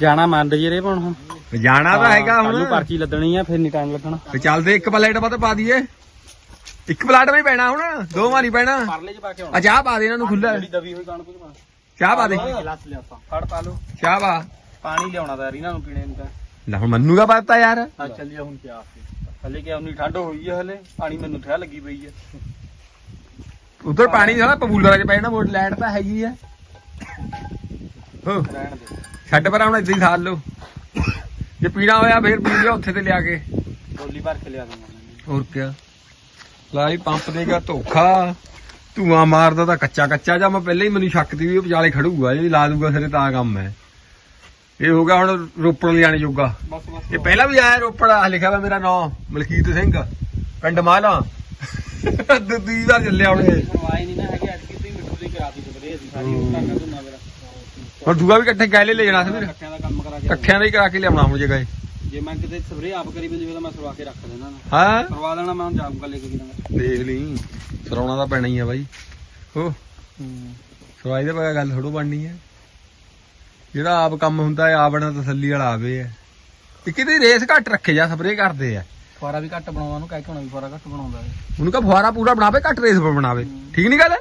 B: ਜਾਣਾ
A: ਮੰਨ ਜੇ ਰੇ ਹੁਣ।
B: ਜਾਣਾ ਤਾਂ ਹੈਗਾ
A: ਕੱਲ੍ਹ ਨੂੰ
B: ਹੁਣ
A: ਪਰਚੀ ਲੱਦਣੀ ਆ ਫਿਰ ਨਹੀਂ ਟਾਈਮ ਲੱਗਣਾ।
B: ਤੇ ਚੱਲਦੇ ਇੱਕ ਪਲੇਟ ਵੱਧ ਪਾ ਦਈਏ। ਇੱਕ ਪਲਾਟ ਵੀ ਪੈਣਾ ਹੁਣ ਦੋ ਵਾਰੀ ਪੈਣਾ।
A: ਪਰਲੇ 'ਚ ਪਾ ਕੇ
B: ਆ ਚਾਹ ਪਾ ਦੇ ਇਹਨਾਂ ਨੂੰ ਖੁੱਲਾ
A: ਜਿਹੜੀ ਦਬੀ ਹੋਈ ਕਣਕ 'ਚ ਪਾ।
B: ਚਾਹ ਪਾ ਦੇ।
A: ਗਲਾਸ ਲਿਆਤਾ ਫੜ ਪਾ ਲਓ।
B: ਚਾਹ ਪਾ।
A: ਪਾਣੀ ਲਿਆਉਣਾ ਤਾਂ ਇਹਨਾਂ ਨੂੰ ਪੀਣੇ ਨੂੰ ਤਾਂ।
B: ਲੈ ਹੁਣ ਮੰਨੂ ਦਾ ਪਤਾ ਯਾਰ।
A: ਆ ਚੱਲਿਆ ਹੁਣ ਕਿਆ ਹਲੇ ਕਿ ਉਨੀ ਠੰਡ ਹੋਈ ਹੈ ਹਲੇ। ਪਾਣੀ ਮੈਨੂੰ ਠਹਿ ਲੱਗੀ ਪਈ ਹੈ
B: ਉਧਰ ਪਾਣੀ ਸਾਲਾ ਪਪੂਲਰ ਚ ਪੈਣਾ ਮੋਟ ਲਾਈਟ ਤਾਂ ਹੈਗੀ ਆ। ਹੋ
A: ਰਹਿਣ ਦੇ।
B: ਛੱਡ ਪਰ ਹੁਣ ਇਦਾਂ ਹੀ ਸਾਲ ਲਓ। ਜੇ ਪੀਣਾ ਹੋਇਆ ਫੇਰ ਪੀ ਲਿਓ ਉੱਥੇ ਤੇ ਲਿਆ ਕੇ।
A: ਡੋਲੀ ਭਰ ਕੇ ਲਿਆ ਦੂੰਗਾ
B: ਹੋਰ ਕਿਆ। ਲਾਈ ਪੰਪ ਦੇਗਾ ਧੋਖਾ। ਧੂਆਂ ਮਾਰਦਾ ਤਾਂ ਕੱਚਾ ਕੱਚਾ ਜਾਂ ਮੈਂ ਪਹਿਲਾਂ ਹੀ ਮੈਨੂੰ ਸ਼ੱਕ ਦੀ ਵੀ ਵਿਚਾਲੇ ਖੜੂਗਾ ਇਹ ਲਾ ਦੂਗਾ ਸਿਰੇ ਤਾਂ ਕੰਮ ਹੈ। ਇਹ ਹੋ ਗਿਆ ਹੁਣ ਰੋਪੜ ਲਿਆਣੇ ਜੋਗਾ। ਇਹ ਪਹਿਲਾਂ ਵੀ ਆਇਆ ਰੋਪੜ ਆ ਲਿਖਿਆ ਵਾ ਮੇਰਾ ਨਾਮ ਮਲਕੀਤ ਸਿੰਘ। ਪਿੰਡ ਮਾਲਾ। ਦੂਜੀ ਵਾਰ ਚੱਲਿਆ ਹੁਣ ਇਹ।
A: ਨਹੀਂ ਨਾ ਹੈਗੇ ਅੱਜ ਕਿਤੇ ਮਿੱਠੂ ਦੀ ਕਰਾਤੀ ਸਪਰੇ ਅਸੀਂ ਸਾਰੀ ਉਹ ਕਰਨਾ ਮੇਰਾ
B: ਹੁਣ ਦੂਆ ਵੀ ਇਕੱਠੇ ਗੈਲੇ ਲੈ ਜਾਣਾ ਸੀ ਫਿਰ
A: ਇਕੱਠਿਆਂ ਦਾ ਕੰਮ ਕਰਾ ਕੇ
B: ਇਕੱਠਿਆਂ ਦਾ ਹੀ ਕਰਾ ਕੇ ਲਿਆਉਣਾ ਹੁਣ ਜੇ ਗਏ।
A: ਜੇ ਮੈਂ ਕਿਤੇ ਸਪਰੇ ਆਪ ਕਰੀ ਬੰਦੀ ਤਾਂ ਮੈਂ ਸਰਵਾ ਕੇ ਰੱਖ ਦੇਣਾ ਨਾ।
B: ਹਾਂ?
A: ਕਰਵਾ ਦੇਣਾ ਮੈਂ ਹੁਣ ਜਾਊਂਗਾ ਲੈ ਕੇ ਕਿਨਾਂ
B: ਦੇਖ ਲਈ ਸਰਾਉਣਾ ਤਾਂ ਪੈਣਾ ਹੀ ਆ ਬਾਈ। ਹੋ। ਸਰਾਈ ਦੇ ਪਾ ਗੱਲ ਥੋੜੋ ਬਣਨੀ ਹੈ ਜਿਹੜਾ ਆਪ ਕੰਮ ਹੁੰਦਾ ਹੈ ਆਪਣਾ ਤਸੱਲੀ ਵਾਲਾ ਆਵੇ ਹੈ। ਇਹ ਕਿਤੇ ਰੇਸ ਘੱਟ ਰੱਖੇ ਜਾ ਸਪਰੇ ਕਰਦੇ ਆ।
A: ਫੁਆਰਾ ਵੀ ਘੱਟ ਬਣਾਉਂਦਾ ਉਹਨੂੰ ਕਹਿ ਕੇ ਹੋਣਾ ਵੀ ਫੁਆਰਾ ਘੱਟ ਬਣਾਉਂਦਾ ਹੈ
B: ਉਹਨੂੰ ਕਹ ਫੁਆਰਾ ਪੂਰਾ ਬਣਾਵੇ ਘੱਟ ਰੇਸ ਬਣਾਵੇ। ਠੀਕ ਨਹੀਂ ਗੱਲ?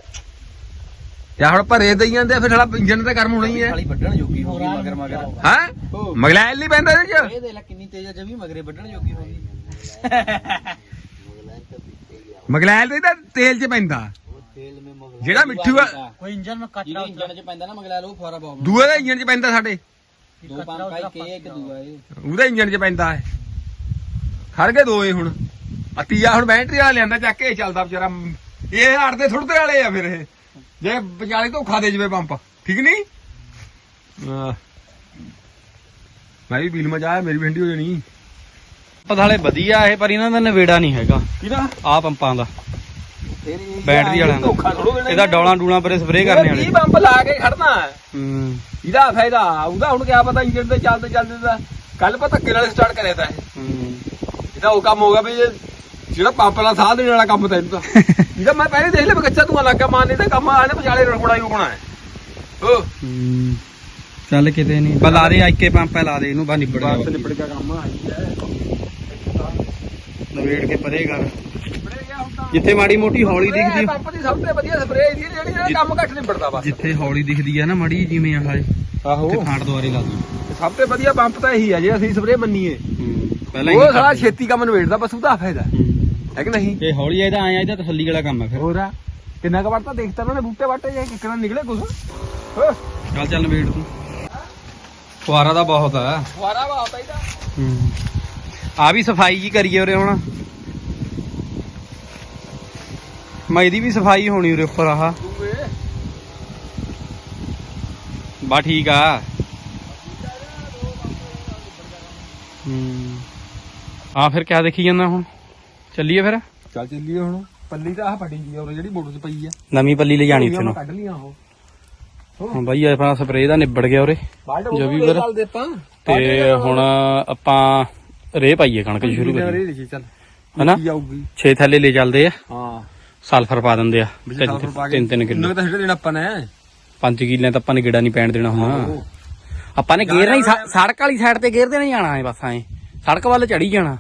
B: ਯਾ ਹੁਣ ਭਰੇ ਦਈ ਜਾਂਦੇ ਫਿਰ ਸਾਲਾ ਇੰਜਨ ਤੇ ਗਰਮ ਹੋਣੀ ਹੈ।
A: ਖਾਲੀ ਵੱਢਣ ਜੋਗੀ ਹੋ ਮਗਰ ਮਗਰ।
B: ਹੈ? ਮਗਲੈਲ ਨਹੀਂ ਤੇਲ ਚ ਪੈਂਦਾ।
A: ਤੇਲ
B: ਜਿਹੜਾ ਮਿੱਠੂ ਆ
C: ਕੋਈ ਇੰਜਨ ਮੇ
A: ਕੱਟਾ ਇੰਜਨ ਚ ਪੈਂਦਾ ਨਾ ਮਗਲੈਲ ਉਹ ਫੁਆਰਾ ਬਾਬ
B: ਦੂਏ ਦਾ ਇੰਜਨ ਚ ਪੈਂਦਾ ਸਾਡੇ।
A: ਦੋ ਪੰਪ
B: ਉਹਦਾ ਇੰਜਨ ਚ ਪੈਂਦਾ ਹੈ ਖੜ ਗਏ ਦੋਏ ਹੁਣ। ਅਤੀਆ ਹੁਣ ਬੈਟਰੀ ਵਾਲਾ ਲਿਆਂਦਾ ਚੱਕ ਕੇ ਚੱਲਦਾ ਵਿਚਾਰਾ। ਇਹ ਹੜਦੇ ਥੁੜਦੇ ਵਾਲੇ ਆ ਫਿਰ ਇਹ। ਜੇ ਵਿਚਾਲੇ ਧੋਖਾ ਦੇ ਜਵੇ ਪੰਪ ਠੀਕ ਨਹੀਂ। ਮੈਂ ਵੀ ਬਿਲ ਮਚਾਇਆ ਮੇਰੀ ਹੰਡੀ ਹੋ ਜਾਣੀ।
A: ਪਤਾਲੇ ਵਧੀਆ ਇਹ ਪਰ ਇਹਨਾਂ ਦਾ ਨਵੇੜਾ ਨਹੀਂ ਹੈਗਾ।
B: ਕਿਹਦਾ?
A: ਆ ਪੰਪਾਂ ਦਾ। ਬੈਟਰੀ ਵਾਲਿਆਂ ਦਾ। ਇਹਦਾ ਡੋਲਾਂ ਡੂਲਾਂ ਪਰੇ ਸਪਰੇ ਕਰਨੇ ਵਾਲੇ।
B: 20 ਪੰਪ ਲਾ ਕੇ ਖੜਨਾ ਹੈ। ਇਹਦਾ ਫਾਇਦਾ ਉਹਦਾ ਹੁਣ ਕਿਆ ਪਤਾ ਇੰਜਨ ਤੇ ਚੱਲਦੇ ਚੱਲਦੇ ਦਾ। ਕੱਲ ਪਤਾ ਧੱਕੇ ਨਾਲ ਸਟਾਰਟ ਕਰਿਆ ਤਾ ਇਹ।
A: ਹੂੰ।
B: ਇਹਦਾ ਉਹ ਕੰਮ ਹੋਗਾ ਵੀ ਜਿਹੜਾ ਪੰਪ ਨਾਲ ਸਾਹ ਦੇਣ ਵਾਲਾ ਕੰਮ ਤਾਂ ਇਹਨੂੰ ਤਾਂ। ਇਹਦਾ ਮੈਂ ਪਹਿਲੇ ਦੇਖ ਲਿਆ ਵੀ ਕੱਚਾ ਧੂਆ ਲੱਗਾ ਮਾਰਨੇ ਦਾ ਕੰਮ ਆਣੇ ਵਿਚਾਲੇ ਰਖੜਾ ਹੀ ਹੋਣਾ ਹੈ ਓ।
A: ਹੂੰ। ਚੱਲ ਕਿਤੇ ਨਹੀਂ। ਬਾ ਲਾ ਦੇ ਆਈਕੇ ਪੰਪ ਲਾ ਦੇ ਇਹਨੂੰ ਬਾ ਨਿਬੜ
B: ਬਸ
A: ਗਿਆ
B: ਨਿਬੜ ਗਿਆ ਕੰਮ ਆਈ ਹੈ।
A: ਨਵੇੜ ਕੇ ਪਰੇ ਕਰ।
B: ਨਿਬੜੇ ਗਿਆ ਹੁਣ ਤਾਂ।
A: ਜਿੱਥੇ ਮਾੜੀ ਮੋਟੀ ਹੌਲੀ
B: ਸਪਰੇਅ
A: ਦਿਖਦੀ।
B: ਪੰਪ ਦੀ ਸਭ ਤੋਂ ਵਧੀਆ ਸਪਰੇਅ ਦੀ ਜਿਹੜੀ ਇਹਦਾ ਕੰਮ ਘੱਟ ਨਿਬੜਦਾ ਬਸ।
A: ਜਿੱਥੇ ਹੌਲੀ ਦਿਖਦੀ ਆ ਨਾ ਮੜੀ ਜਿਵੇਂ ਆਹ
B: ਆਹੋ।
A: ਤੇ ਖਾਂਡ ਦੁਆਰੇ ਲਾ ਦੂੰ।
B: ਸਭ ਤੋਂ ਵਧੀਆ ਪੰਪ ਤਾਂ ਇਹੀ ਆ ਜੇ ਅਸੀਂ ਸਪਰੇਅ ਮੰਨੀਏ।
A: ਹੂੰ। ਪਹਿਲਾਂ
B: ਉਹ
A: ਹੀ
B: ਸਾਲਾ ਛੇਤੀ ਕੰਮ ਨਿਬੇੜਦਾ ਬਸ ਉਹਦਾ ਫਾਇਦਾ।
A: ਹੂੰ
B: ਹੈ। ਕਿ ਨਹੀਂ?
A: ਇਹ ਹੌਲੀ ਆ ਇਹਦਾ ਆਇਆ ਇਹਦਾ ਤਸੱਲੀ ਵਾਲਾ ਕੰਮ ਹੈ ਫਿਰ।
B: ਹੋਰ ਆ ਕਿੰਨਾ ਕੁ ਵੜਤਾ ਦੇਖਤਾ ਉਹਨਾਂ ਨੇ ਬੂਟੇ ਵਾਟੇ ਜੇ ਕਿੰਨਾ ਨਿਕਲੇ ਓ
A: ਚੱਲ ਚੱਲ ਨਵੇੜ ਤੂੰ। ਫੁਆਰਾ ਦਾ ਬਹੁਤ ਆ।
B: ਫੁਆਰਾ ਵਾ ਪੈਦਾ
A: ਹੂੰ। ਆ ਵੀ ਸਫ਼ਾਈ ਜੀ ਕਰੀਏ ਉਰੇ ਹੁਣ। ਮੈਂ ਇਹਦੀ ਵੀ ਸਫ਼ਾਈ ਹੋਣੀ ਉਰੇ ਉੱਪਰ ਆਹ। ਬਾ ਠੀਕ ਆ। ਹੂੰ। ਆ ਫਿਰ ਕਿਆ ਦੇਖੀ ਜਾਂਦਾ ਹੁਣ? ਚੱਲੀਏ ਫਿਰ?
B: ਚੱਲ ਚੱਲੀਏ ਹੁਣ। ਪੱਲੀ ਤਾਂ ਆਹ ਫਟੀ ਜੀ ਔਰ ਜਿਹੜੀ ਮੋਟਰ 'ਚ ਪਈ ਆ।
A: ਨਵੀਂ ਪੱਲੀ ਲੈ ਜਾਣੀ
B: ਮੈਂ
A: ਨੂੰ।
B: ਕੱਢ ਲੀਆਂ ਉਹ।
A: ਹਾਂ ਬਾਈ ਆਪਣਾ ਸਪਰੇਅ ਦਾ ਨਿਬੜ ਗਿਆ ਉਰੇ। ਜੋ ਵੀ
B: ਆਪਾਂ।
A: ਤੇ ਹੁਣ ਆਪਾਂ ਰੇ ਪਾਈਏ ਕਣਕ ਸ਼ੁਰੂ ਕਰੀਏ।
B: ਚੱਲ।
A: ਹਨਾ?
B: ਜਾਊਗੀ।
A: 6 ਥੈਲੇ ਲੈ ਚੱਲਦੇ ਆ।
B: ਹਾਂ।
A: ਸਲਫਰ ਪਾ ਦਿੰਦੇ ਆ। ਤਿੰਨ ਤਿੰਨ ਕਿਲੋ।
B: ਤਾਂ ਸਿੱਟ ਦੇਣਾ ਆਪਾਂ ਨੇ।
A: 5 ਕਿੱਲੇ ਤਾਂ ਆਪਾਂ ਨੇ ਗੇੜਾ ਨਹੀਂ ਪੈਣ ਦੇਣਾ ਹੁਣ। ਆਪਾਂ ਨੇ ਗੇਰ ਨਹੀਂ ਸੜਕ ਵਾਲੀ ਸਾਈਡ ਤੇ ਗੇਰ ਦੇਣਾ ਜਾਣਾ ਹੈ ਬਸ ਐ। ਸੜਕ ਵੱਲ ਚੜੀ ਜਾਣਾ।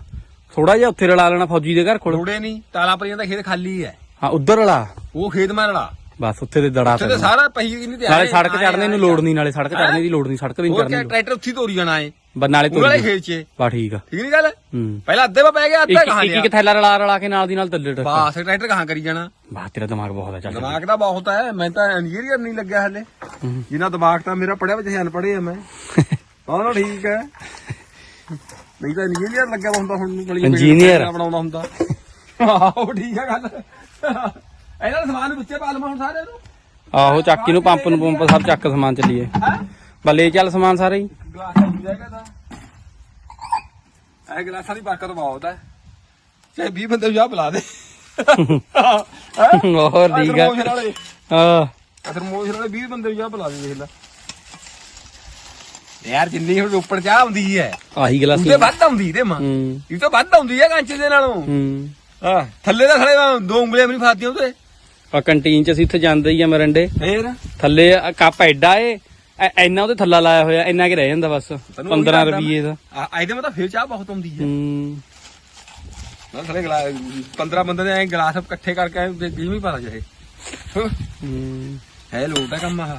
A: ਥੋੜਾ ਜਿਹਾ ਉੱਥੇ ਰਲਾ ਲੈਣਾ ਫੌਜੀ ਦੇ ਘਰ ਕੋਲ।
B: ਲੋੜੇ ਨਹੀਂ ਤਾਲਾ ਪਰੀਆਂ ਦਾ ਖੇਤ ਖਾਲੀ ਹੈ।
A: ਹਾਂ ਉਧਰ ਰਲਾ।
B: ਉਹ ਖੇਤ ਮੈਂ ਰਲਾ।
A: ਬਸ ਉੱਥੇ ਤੇ ਦੜਾ
B: ਉੱਥੇ ਤੇ। ਸਾਰਾ ਪਹੀ ਕਿੰਨੀ ਤੇ
A: ਨਾਲੇ ਸੜਕ ਚੜਨੇ ਨੂੰ ਲੋੜ ਨਹੀਂ ਨਾਲੇ ਸੜਕ ਚੜਨੇ ਦੀ ਲੋੜ ਨਹੀਂ ਸੜਕ ਵੀ
B: ਹੋਰ
A: ਚੜਨੇ
B: ਕਿ ਟਰੈਕਟਰ ਉੱਥੇ ਹੀ ਤੋਰੀ ਜਾਣਾ ਏ।
A: ਨਾਲੇ
B: ਵਾਲੇ
A: ਤੁਰ
B: ਖੇਤ 'ਚ।
A: ਬਾ ਠੀਕ ਆ।
B: ਠੀਕ ਨਹੀਂ ਗੱਲ?
A: ਹੂੰ।
B: ਪਹਿਲਾਂ ਅੱਧੇ ਵਾ ਪੈ ਗਿਆ ਅੱਧਾ ਕਹਾਂ
A: ਇੱਕ
B: ਲਿਆ
A: ਇੱਕ ਥੈਲਾ ਰਲਾ ਰਲਾ ਕੇ ਨਾਲ ਦੀ ਨਾਲ ਤੱਲੇ ਟੱਕ
B: ਬਾਸ ਟਰੈਕਟਰ ਕਹਾਂ ਕਰੀ ਜਾਣਾ?
A: ਬਾ ਤੇਰਾ ਦਿਮਾਗ ਬਹੁਤ ਆ ਚੱਲ
B: ਦਿਮਾਗ ਦਾ ਬਹੁਤ ਹੈ ਮੈਂ ਤਾਂ ਇੰਜੀਨੀਅਰ ਨਹੀਂ ਲੱਗਿਆ ਹਲੇ।
A: ਹੂੰ।
B: ਜਿੰਨਾ ਦਿਮਾਗ ਤਾਂ ਮੇਰਾ ਪੜਿਆ ਵਿੱਚ ਅਨਪੜ੍ਹੇ ਆ ਮੈਂ। ਹਾਂ ਠੀਕ ਹੈ ਨਹੀਂ ਤਾਂ ਇੰਜੀਨੀਅਰ ਲੱਗਿਆ ਵਾ ਹੁੰਦਾ ਹੁਣ ਨੂੰ ਗਲੀ
A: Engineer?
B: ਬਣਾਉਂਦਾ ਹੁੰਦਾ। ਆਹੋ ਠੀਕ ਹੈ ਗੱਲ। ਇਹਨਾਂ ਦਾ ਸਮਾਨ ਵਿੱਚੇ ਪਾ ਲਵਾਂ ਹੁਣ ਸਾਰੇ ਨੂੰ।
A: ਆਹੋ ਚੱਕੀ ਨੂੰ ਪੰਪ ਨੂੰ ਪੰਪ ਸਭ ਚੱਕ ਸਮਾਨ ਚੱਲੀਏ।
B: ਹੈ?
A: ਬੱਲੇ ਚੱਲ ਸਮਾਨ ਸਾਰੇ ਹੀ।
B: ਗਲਾਸ ਹੋ ਜਾਏਗਾ ਤਾਂ ਇਹ ਗਲਾਸਾਂ ਦੀ ਬਰਕਤ ਬਹੁਤ ਹੈ ਚਾਹੇ 20 ਬੰਦੇ ਨੂੰ ਜਾ ਬੁਲਾ ਦੇ
A: ਹੋਰ ਠੀਕ ਆ। ਹਾਂ
B: ਥਰਮੋਸ਼ ਵਾਲੇ 20 ਬੰਦੇ ਨੂੰ ਜਾ ਬੁਲਾ ਦੇ ਦੇਖ ਲੈ। ਯਾਰ ਜਿੰਨੀ ਹੁਣ ਉੱਪਰ ਚਾਹ ਆਉਂਦੀ ਹੈ।
A: ਆਹੀ ਗਲਾਸੀ
B: ਉਹਦੇ ਵੱਧ ਆਉਂਦੀ ਤੇ ਮਾਂ।
A: ਹੂੰ।
B: ਇਹ ਤਾਂ ਵੱਧ ਆਉਂਦੀ ਹੈ ਕਾਂਚੇ ਦੇ ਨਾਲੋਂ।
A: ਹੂੰ।
B: ਹਾਂ ਥੱਲੇ ਦਾ ਖੜੇ ਦੋ ਉਂਗਲੀਆਂ ਵੀ ਨਹੀਂ ਫਾਦੀਆਂ ਉਹਦੇ।
A: ਆ ਕੰਟੀਨ ਚ ਅਸੀਂ ਉੱਥੇ ਜਾਂਦੇ ਹੀ ਆ ਮਰੰਡੇ।
B: ਫੇਰ?
A: ਥੱਲੇ ਆ ਕੱਪ ਐਡਾ ਏ ਐ- ਇੰਨਾ ਉਹਦੇ ਥੱਲਾ ਲਾਇਆ ਹੋਇਆ ਇੰਨਾ ਕਿ ਰਹਿ ਜਾਂਦਾ ਬਸ। 15 ਰੁਪਏ ਦਾ।
B: ਆ ਇਹਦੇ ਮਤਲਬ ਫੇਰ ਚਾਹ ਬਹੁਤ ਆਉਂਦੀ ਹੈ।
A: ਹੂੰ।
B: ਨਾ ਥਲੇ ਗਲਾਸ 15 ਬੰਦੇ ਦੇ ਐ ਗਲਾਸ ਇਕੱਠੇ ਕਰਕੇ ਐਂ ਵੀ ਵੀ ਪਾ ਜਾਏ
A: ਹੂੰ।
B: ਹੈ ਲੋਟ ਕੰਮ ਆਹ।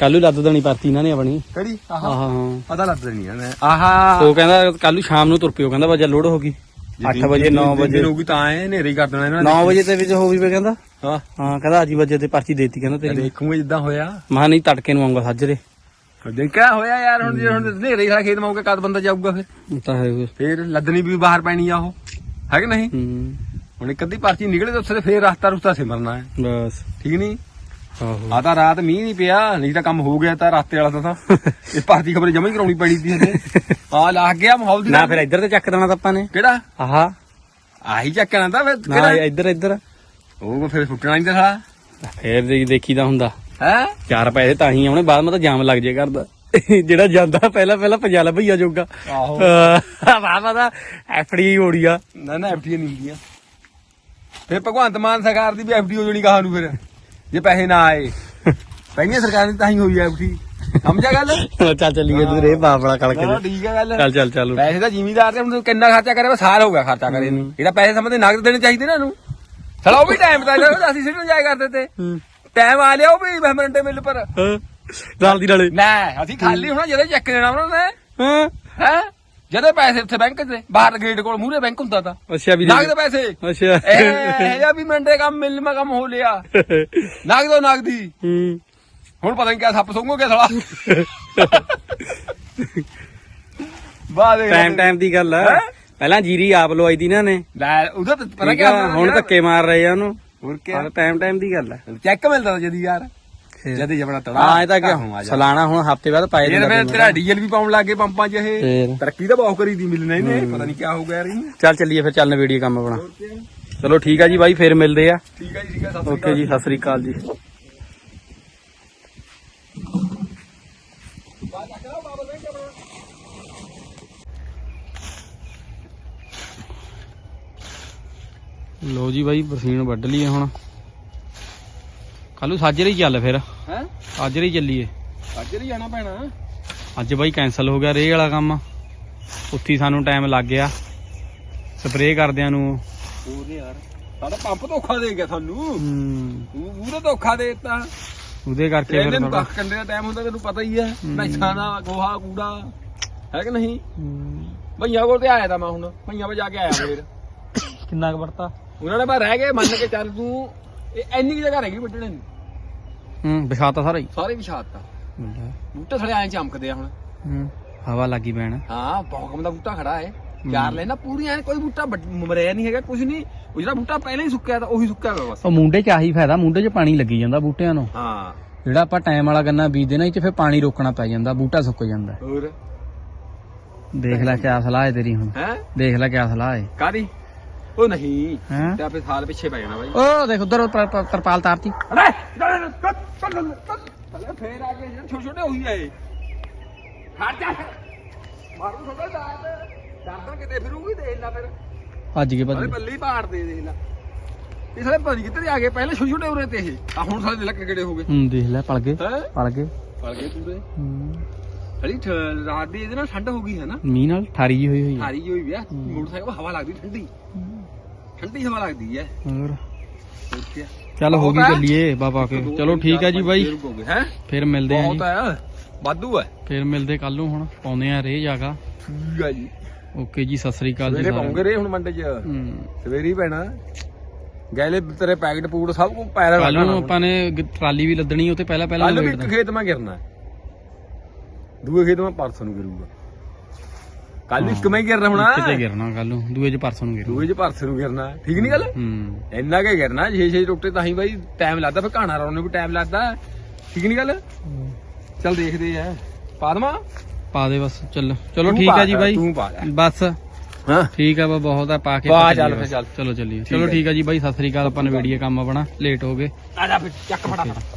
A: ਕੱਲੂ ਲੱਦ ਦੇਣੀ ਪਰਤੀ ਇਹਨਾਂ ਨੇ ਆਪਣੀ।
B: ਕਿਹੜੀ? ਆਹ।
A: ਆਹਾ ਹਾਂ।
B: ਪਤਾ ਲੱਗਦਾ ਨਹੀਂ ਯਾਰ ਆਹਾ।
A: ਉਹ ਕਹਿੰਦਾ ਕੱਲੂ ਸ਼ਾਮ ਨੂੰ ਤੁਰ ਪਿਓ ਕਹਿੰਦਾ ਵਜਾ ਲੋਡ ਹੋ ਗਈ। 8 ਵਜੇ 9 ਵਜੇ।
B: ਹੋਊਗੀ ਤਾਂ ਐ ਨੇਰੀ ਕਰ ਦੇਣਾ ਇਹਨਾਂ
A: 9 ਵਜੇ ਤੇ ਵਿੱਚ ਹੋ ਵੀ ਪਿਆ ਕਹਿੰਦਾ।
B: ਹਾਂ।
A: ਹਾਂ ਕਹਿੰਦਾ ਅੱਜ ਵਜੇ ਤੇ ਪਰਚੀ ਦੇਤੀ ਕਹਿੰਦਾ ਤੇਰੀ
B: ਦੇਖੂਗੇ ਜਿੱਦਾਂ ਹੋਇਆ।
A: ਮਹਾ ਨਹੀਂ ਤੜਕੇ ਨੂੰ ਆਉਂਗਾ ਸਾਜਰੇ।
B: ਦੇਖਿਆ ਹੋਇਆ ਯਾਰ ਹੁਣ ਜੇ ਹੁਣ ਨੇਰੇ ਵਾਲਾ ਖੇਤ ਮਾਉਗੇ ਕਦ ਬੰਦਾ ਜਾਊਗਾ ਫਿਰ?
A: ਤਾਂ ਹੈ ਫਿਰ।
B: ਲੱਦਣੀ ਵੀ ਬਾਹਰ ਪੈਣੀ ਆ ਉਹ। ਹੈ ਕਿ ਨਹੀਂ?
A: ਹੂੰ।
B: ਹੁਣ ਇੱਕ ਅੱਧੀ ਪਰਚੀ ਨਿਕਲੇ ਤਾਂ ਉੱਥੇ ਫੇਰ ਰਸਤਾ ਰੁਸਤਾ ਸਿਮਰਨਾ ਹੈ।
A: ਬਸ।
B: ਠੀਕ ਨਹੀਂ?
A: ਆਹੋ
B: ਆ ਤਾਂ ਰਾਤ ਮੀਂਹ ਨਹੀਂ ਪਿਆ ਨਹੀਂ ਤਾਂ ਕੰਮ ਹੋ ਗਿਆ ਤਾਂ ਰਾਤੇ ਵਾਲਾ ਤਾਂ ਤਾਂ। ਇਹ ਭਰਤੀ ਖਬਰ ਜਮਾ ਹੀ ਕਰਾਉਣੀ ਪੈਣੀ ਸੀ ਆ ਲੱਗ ਗਿਆ ਮਾਹੌਲ ਦੀ
A: ਨਾ ਫਿਰ ਇੱਧਰ ਤੇ ਚੱਕ ਦੇਣਾ ਤਾਂ ਆਪਾਂ ਨੇ।
B: ਕਿਹੜਾ?
A: ਆਹਾ।
B: ਆਹੀ ਚੱਕਣਾ ਤਾਂ ਫਿਰ
A: ਨਾ
B: ਕਿਹੜਾ?
A: ਇੱਧਰ ਇੱਧਰ।
B: ਉਹ ਫਿਰ ਫੁੱਟਣਾ ਨਹੀਂ ਦਿਖਾ
A: ਫੇਰ ਦੇ- ਦੇਖੀਦਾ ਹੁੰਦਾ।
B: ਹੈ?
A: ਚਾਰ ਪੈਸੇ ਤਾਂ ਹੀ ਆਉਣੇ ਬਾਅਦ ਮੈਂ ਤਾਂ ਜਾਮ ਲੱਗ ਜੇ ਕਰਦਾ ਜਿਹੜਾ ਜਾਂਦਾ ਪਹਿਲਾਂ ਪਹਿਲਾਂ ਪੰਜਾ ਭਈਆ ਜੋਗਾ।
B: ਆਹੋ।
A: ਵਾਹ ਵਾਹ ਦਾ ਐਫਡੀ ਹੋੜੀ ਆ।
B: ਨਾ ਨਾ ਐਫਡੀ ਨਹੀਂ ਹੁੰਦੀਆਂ ਫਿਰ ਭਗਵੰਤ ਮਾਨ ਸਰਕਾਰ ਦੀ ਵੀ ਐਫਡੀ ਹੋ ਜਣੀ ਕਹਾ ਨੂੰ ਫਿਰ। ਜੇ ਪੈਸੇ ਨਾ ਆਏ। ਪਹਿਲੀਆਂ ਸਰਕਾਰ ਦੀ ਤਾਂ ਹੀ ਹੋਈ ਐਫਡੀ ਸਮਝਿਆ ਗੱਲ?
A: ਚੱਲ ਚੱਲੀਏ ਤੂੰ ਰੇ ਬਾਬਲਾ ਕਲ ਕੇ
B: ਠੀਕ ਹੈ ਗੱਲ।
A: ਚੱਲ ਚੱਲ ਚੱਲ
B: ਪੈਸੇ ਤਾਂ ਜ਼ਿਮੀਦਾਰ ਨੇ ਹੁਣ ਕਿੰਨਾ ਖਰਚਾ ਕਰਿਆ ਵਾ ਸਾਲ ਹੋ ਗਿਆ ਖਰਚਾ ਕਰੇ ਨੂੰ। ਇਹਦਾ ਪੈਸੇ ਸਮਝਦੇ ਨਗਦ ਦੇਣੇ ਚਾਹੀਦੇ ਨਾ ਇਹਨੂੰ। ਚਲੋ ਉਹ ਵੀ ਟਾਈਮ ਤਾਂ ਇਹਦਾ ਅਸੀਂ ਸਿੱਟਣ ਜਾਇਆ ਕਰਦੇ ਤੇ।
A: ਹੂੰ।
B: ਟਾਈਮ ਆ ਲਿਆ ਉਹ ਵੀ ਮਹਿਮਰੰਡੇ ਮਿਲ ਪਰ।
A: ਹਾਂ। ਨਾਲ ਦੀ ਨਾਲੇ
B: ਲੈ ਅਸੀਂ ਖਾਲੀ ਹੋਣਾ ਜਦੋਂ ਚੈੱਕ ਦੇਣਾ ਉਹਨਾਂ ਨੇ।
A: ਹਾਂ।
B: ਹੈ? ਜਦੋਂ ਪੈਸੇ ਉੱਥੇ ਬੈਂਕ 'ਚ ਬਾਹਰ ਗੇਟ ਕੋਲ ਮੂਹਰੇ ਬੈਂਕ ਹੁੰਦਾ ਤਾਂ।
A: ਅੱਛਾ ਵੀ
B: ਨਗਦ ਪੈਸੇ।
A: ਅੱਛਾ।
B: ਇਹ ਜਾਂ ਵੀ ਮੰਡੇ ਕੰਮ ਮਿਲ ਮਾ ਕੰਮ ਹੋ ਲਿਆ। ਨਗਦੋ ਨਗਦੀ।
A: ਹੂੰ।
B: ਹੁਣ ਪਤਾ ਨਹੀਂ ਕਿਆ ਸੱਪ ਸੁੰਘੋ ਗਿਆ ਸਾਲਾ। ਬਾਅਦ ਦੇ
A: ਟਾਈਮ ਟਾਈਮ ਦੀ ਗੱਲ ਆ? ਪਹਿਲਾਂ ਜੀਰੀ ਆਪ ਲਵਾਈ ਦੀ ਇਹਨਾਂ ਨੇ
B: ਲੈ ਉਹਦਾ ਤਾਂ ਪਤਾ ਕਿਆ
A: ਆ, ਹੁਣ ਧੱਕੇ ਮਾਰ ਰਹੇ ਆ ਉਹਨੂੰ।
B: ਹੋਰ
A: ਹਾਂ ਟਾਈਮ ਟਾਈਮ ਦੀ ਗੱਲ ਆ।
B: ਚੈੱਕ ਮਿਲਦਾ ਤਾਂ ਜਦੀ ਯਾਰ। ਜਦੀ ਜਬਣਾ ਤੜਾ।
A: ਹਾਂ ਇਹ ਤਾਂ ਕਿਆ ਸਲਾਣਾ ਹੁਣ ਹਫ਼ਤੇ ਬਾਅਦ ਪਾਏ
B: ਇਹ ਫਿਰ ਤੇਰਾ ਡੀਜ਼ਲ ਵੀ ਪਾਉਣ ਲੱਗੇ ਪੰਪਾਂ 'ਚ ਇਹ। ਤਰੱਕੀ ਤਾਂ ਬਹੁਤ ਕਰੀ ਦੀ ਮਿਲਣਾ ਇਹਨੇ ਪਤਾ ਨਹੀਂ ਕਿਆ ਹੋ ਗਿਆ ਯਾਰ ਇਹਨੂੰ
A: ਚੱਲ ਚੱਲੀਏ ਫਿਰ ਚੱਲਣ ਵੀਡੀਓ ਕੰਮ ਆਪਣਾ। ਚਲੋ ਠੀਕ ਆ ਜੀ ਬਾਈ ਫੇਰ ਮਿਲਦੇ ਆ।
B: ਠੀਕ ਹੈ ਜੀ ਠੀਕ ਹੈ ਸਤਿ ਸ਼੍ਰੀ
A: ਓਕੇ ਜੀ ਸਤਿ ਸ੍ਰੀ ਅਕਾਲ ਜੀ। ਲੋ ਜੀ ਬਾਈ ਬਰਸੀਨ ਵੱਢ ਲਈਏ ਹੁਣ। ਕੱਲੂ ਸਾਜਰੇ ਹੀ ਚੱਲ ਫਿਰ।
B: ਹੈ?
A: ਅੱਜ ਹੀ ਚੱਲੀਏ।
B: ਹੀ ਜਾਣਾ ਪੈਣਾ।
A: ਅੱਜ ਬਾਈ ਕੈਨਸਲ ਹੋ ਗਿਆ ਰੇ ਵਾਲਾ ਕੰਮ। ਉੱਥੇ ਸਾਨੂੰ ਟਾਈਮ ਲੱਗ ਗਿਆ। ਸਪਰੇਅ ਕਰਦਿਆਂ ਨੂੰ।
B: ਹੋਰ ਯਾਰ ਸਾਡਾ ਪੰਪ ਧੋਖਾ ਦੇ ਗਿਆ ਸਾਨੂੰ।
A: ਹੂੰ,
B: ਉਹ ਉਹਦਾ ਧੋਖਾ ਦੇ ਦਿੱਤਾ।
A: ਉਹਦੇ ਕਰਕੇ ਫਿਰ ਥੋੜਾ
B: ਕੰਡੇ ਦਾ ਟਾਈਮ ਹੁੰਦਾ ਤੈਨੂੰ ਪਤਾ ਹੀ ਹੈ। ਮੈਸਾਂ ਦਾ ਗੋਹਾ ਕੂੜਾ ਹੈ ਕਿ ਨਹੀਂ? ਭਈਆ ਕੋਲ ਤੇ ਆਇਆ ਤਾਂ ਮੈਂ ਹੁਣ। ਭਈਆ ਕੋਲ ਜਾ ਕੇ ਆਇਆ ਫੇਰ।
A: ਕਿੰਨਾ ਕੁ ਵਰਤਾ?
B: ਉਹਨਾਂ ਨੇ ਬਾ ਰਹਿ ਗਏ ਮੰਨ ਕੇ ਚੱਲ ਤੂੰ। ਇਹ ਇੰਨੀ ਜਗ੍ਹਾ ਰਹਿ ਗਈ ਵੱਢਣੇ ਨੂੰ।
A: ਹੂੰ ਵਿਛਾਤਾ ਸਾਰਾ ਹੀ?
B: ਸਾਰੇ ਵਿਛਾਤਾ। ਬੂਟੇ ਥੜੇ ਐਂ ਚਮਕਦੇ ਆ ਹੁਣ।
A: ਹੂੰ ਹਵਾ ਲੱਗੀ ਪੈਣ
B: ਹਾਂ ਭੌਕਮ ਦਾ ਬੂਟਾ ਖੜਾ ਹੈ। ਚਾਰ ਲੈਣਾ ਪੂਰੀਆਂ ਕੋਈ ਬੂਟਾ ਮਰਿਆ ਨਹੀਂ ਹੈਗਾ ਕੁਝ ਨਹੀਂ ਉਹ ਜਿਹੜਾ ਬੂਟਾ ਪਹਿਲਾਂ ਹੀ ਸੁੱਕਿਆ ਤਾਂ ਉਹੀ ਸੁੱਕਿਆ ਹੋਇਆ ਬਸ।
A: ਉਹ ਮੁੰਡੇ ਚ ਆਹੀ ਫਾਇਦਾ ਮੁੰਡੇ ਚ ਪਾਣੀ ਲੱਗੀ ਜਾਂਦਾ ਬੂਟਿਆਂ ਨੂੰ।
B: ਹਾਂ।
A: ਜਿਹੜਾ ਆਪਾਂ ਟਾਈਮ ਵਾਲਾ ਗੰਨਾ ਬੀਜਦੇ ਨਾ ਇਹ ਚ ਫਿਰ ਪਾਣੀ ਰੋਕਣਾ ਪੈ ਜਾਂਦਾ ਬੂਟਾ ਸੁੱਕ ਜਾਂਦਾ।
B: ਹੋਰ?
A: ਦੇਖ ਲੈ ਕਿਆ ਸਲਾਹ ਹੈ ਤੇਰੀ ਹੁਣ।
B: ਹੈ?
A: ਦੇਖ ਲੈ ਕਿਆ ਸਲਾਹ ਹੈ
B: ਕਾਦੀ ਉਹ ਨਹੀਂ।
A: ਹੈਂ?
B: ਤੇ ਆਪੇ ਸਾਲ ਪਿੱਛੇ ਪੈ ਜਾਣਾ ਬਾਈ।
A: ਉਹ ਦੇਖ ਉਧਰ ਤਰਪਾਲ ਤਾਰਤੀ।
B: ਅਰੇ ਫੇਰ ਆ ਕੇ ਜਿਹੜੇ ਛੋਟੇ ਛੋਟੇ ਹੋਈ ਆਏ ਖੜ ਜਾ। ਮਾਰੂ ਛੋਟਾ ਦਾਤ ਡਰਦਾ ਕਿਤੇ ਫਿਰੂਗੀ ਦੇਖ ਲੈ ਫਿਰ।
A: ਭੱਜ ਗਏ ਭੱਜ
B: ਹਲੇ
A: ਗਏ।
B: ਬੱਲੀ ਪਾੜ ਦੇ ਦੇਖ ਲੈ। ਇਹ ਪਤਾ ਨੀ ਕਿੱਧਰ ਆ ਗਏ? ਪਹਿਲੇ ਛੋਟੇ ਛੋਟੇ ਉਰੇ ਤੇ ਇਹ। ਆ ਹੁਣ ਸਾਰੇ ਦੇ ਲੱਕ ਕਿਹੜੇ ਹੋ ਗਏ?
A: ਹੂੰ ਦੇਖ ਲੈ ਪਲ ਗਏ
B: ਹੈ?
A: ਪਲ ਗਏ।
B: ਪੜ ਗਏ ਪੂਰੇ।
A: ਹੂੰ।
B: ਹਲੀ ਰਾਤ ਦੀ ਇਹਦੇ ਨਾਲ ਠੰਡ ਹੋ ਗਈ ਹੈ ਨਾ?
A: ਮੀਂਹ ਨਾਲ ਠਾਰੀ ਜਿਹੀ ਹੋਈ ਹੋਈ ਹੈ।
B: ਹਾਰੀ ਜਿਹੀ ਹੋਈ ਆ ਮੋਟਰਸਾਈਕਲ ਹਵਾ ਲੱਗਦੀ ਠੰਡੀ। ਠੰਡੀ ਹਵਾ ਲੱਗਦੀ ਹੈ।
A: ਹੋਰ? ਚੱਲ ਹੋ ਗਈ
B: ਹੈ।
A: ਚੱਲੀਏ ਬਾਬਾ ਕੇ। ਚਲੋ ਠੀਕ ਹੈ ਜੀ ਬਾਈ।
B: ਹੈ
A: ਫਿਰ ਮਿਲਦੇ ਆਂ
B: ਬਹੁਤ
A: ਜੀ
B: ਹੈ। ਵਾਧੂ ਹੈ।
A: ਫਿਰ ਮਿਲਦੇ ਕੱਲ ਨੂੰ ਹੁਣ। ਪਾਉਂਦੇ ਆ ਰੇ ਜਾਗਾ।
B: ਠੀਕ ਹੈ ਜੀ।
A: ਓਕੇ ਜੀ ਸਤਿ ਸ੍ਰੀ ਅਕਾਲ ਜੀ ਸਾਰਿਆਂ
B: ਪਾਉਂਗੇ ਰੇ ਹੁਣ ਮੰਡੇ 'ਚ।
A: ਨੂੰ। ਹੂੰ।
B: ਸਵੇਰੇ ਹੀ ਪੈਣਾ। ਗੈਲੇ ਤੇਰੇ ਪੈਕਟ ਪੂੜ ਸਭ ਕੁ ਪੈਰਾਂ
A: ਕੱਲ ਨੂੰ ਆਪਾਂ ਨੇ ਟਰਾਲੀ ਵੀ ਲੱਦਣੀ ਉਹ ਤੇ ਪਹਿਲਾਂ ਪਹਿਲਾਂ
B: ਕੱਲ
A: ਲਵੇਟ
B: ਇੱਕ। ਖੇਤ ਮੈਂ ਗਿਰਨਾ। ਹੈ। ਦੂਏ ਖੇਤ ਮੈਂ ਪਰਸੋਂ ਨੂੰ ਗਿਰੂਗਾ। ਕੱਲ ਇੱਕ ਮੈਂ ਹੀ ਗਿਰਨਾ ਹੋਣਾ।
A: ਕਿਤੇ ਗਿਰਨਾ ਕੱਲ ਨੂੰ ਦੂਏ ਚ ਪਰਸੋਂ ਨੂੰ ਗਿਰਨਾ।
B: ਦੂਏ 'ਚ ਪਰਸੋਂ ਨੂੰ ਗਿਰਨਾ। ਠੀਕ ਨਹੀਂ ਗੱਲ?
A: ਹੂੰ।
B: ਇੰਨਾ ਕੇ ਗਿਰਨਾ 6-6 ਟੁੱਟੇ ਤਾਂ ਹੀ ਬਾਈ ਟਾਈਮ ਲੱਗਦਾ ਫਿਰ ਘਾਣਾ ਰੌਣ ਨੂੰ ਵੀ ਟਾਈਮ ਲੱਗਦਾ। ਠੀਕ ਨਹੀਂ ਗੱਲ? ਚੱਲ ਦੇਖਦੇ ਆ। ਪਾਦਮਾ
A: ਪਾ ਦੇ ਬਸ ਚੱਲ। ਚਲੋ ਠੀਕ ਹੈ ਜੀ ਬਾਈ।
B: ਤੂੰ ਪਾ ਲੈ।
A: ਬਸ।
B: ਹਾਂ।
A: ਠੀਕ ਆ ਬਾ ਬਹੁਤ ਆ ਪਾ ਕੇ
B: ਪਾ ਚੱਲ ਫਿਰ ਚੱਲ।
A: ਚਲੋ ਚੱਲੀਏ। ਚਲੋ ਠੀਕ ਆ ਜੀ ਬਾਈ ਸਤਿ ਸ੍ਰੀ ਅਕਾਲ। ਆਪਾਂ ਨਵੇੜੀਏ ਕੰਮ ਆਪਣਾ। ਲੇਟ ਹੋ ਗਏ।
B: ਆ ਜਾ ਫਿਰ ਚੱਕ ਫਟਾਫਟ।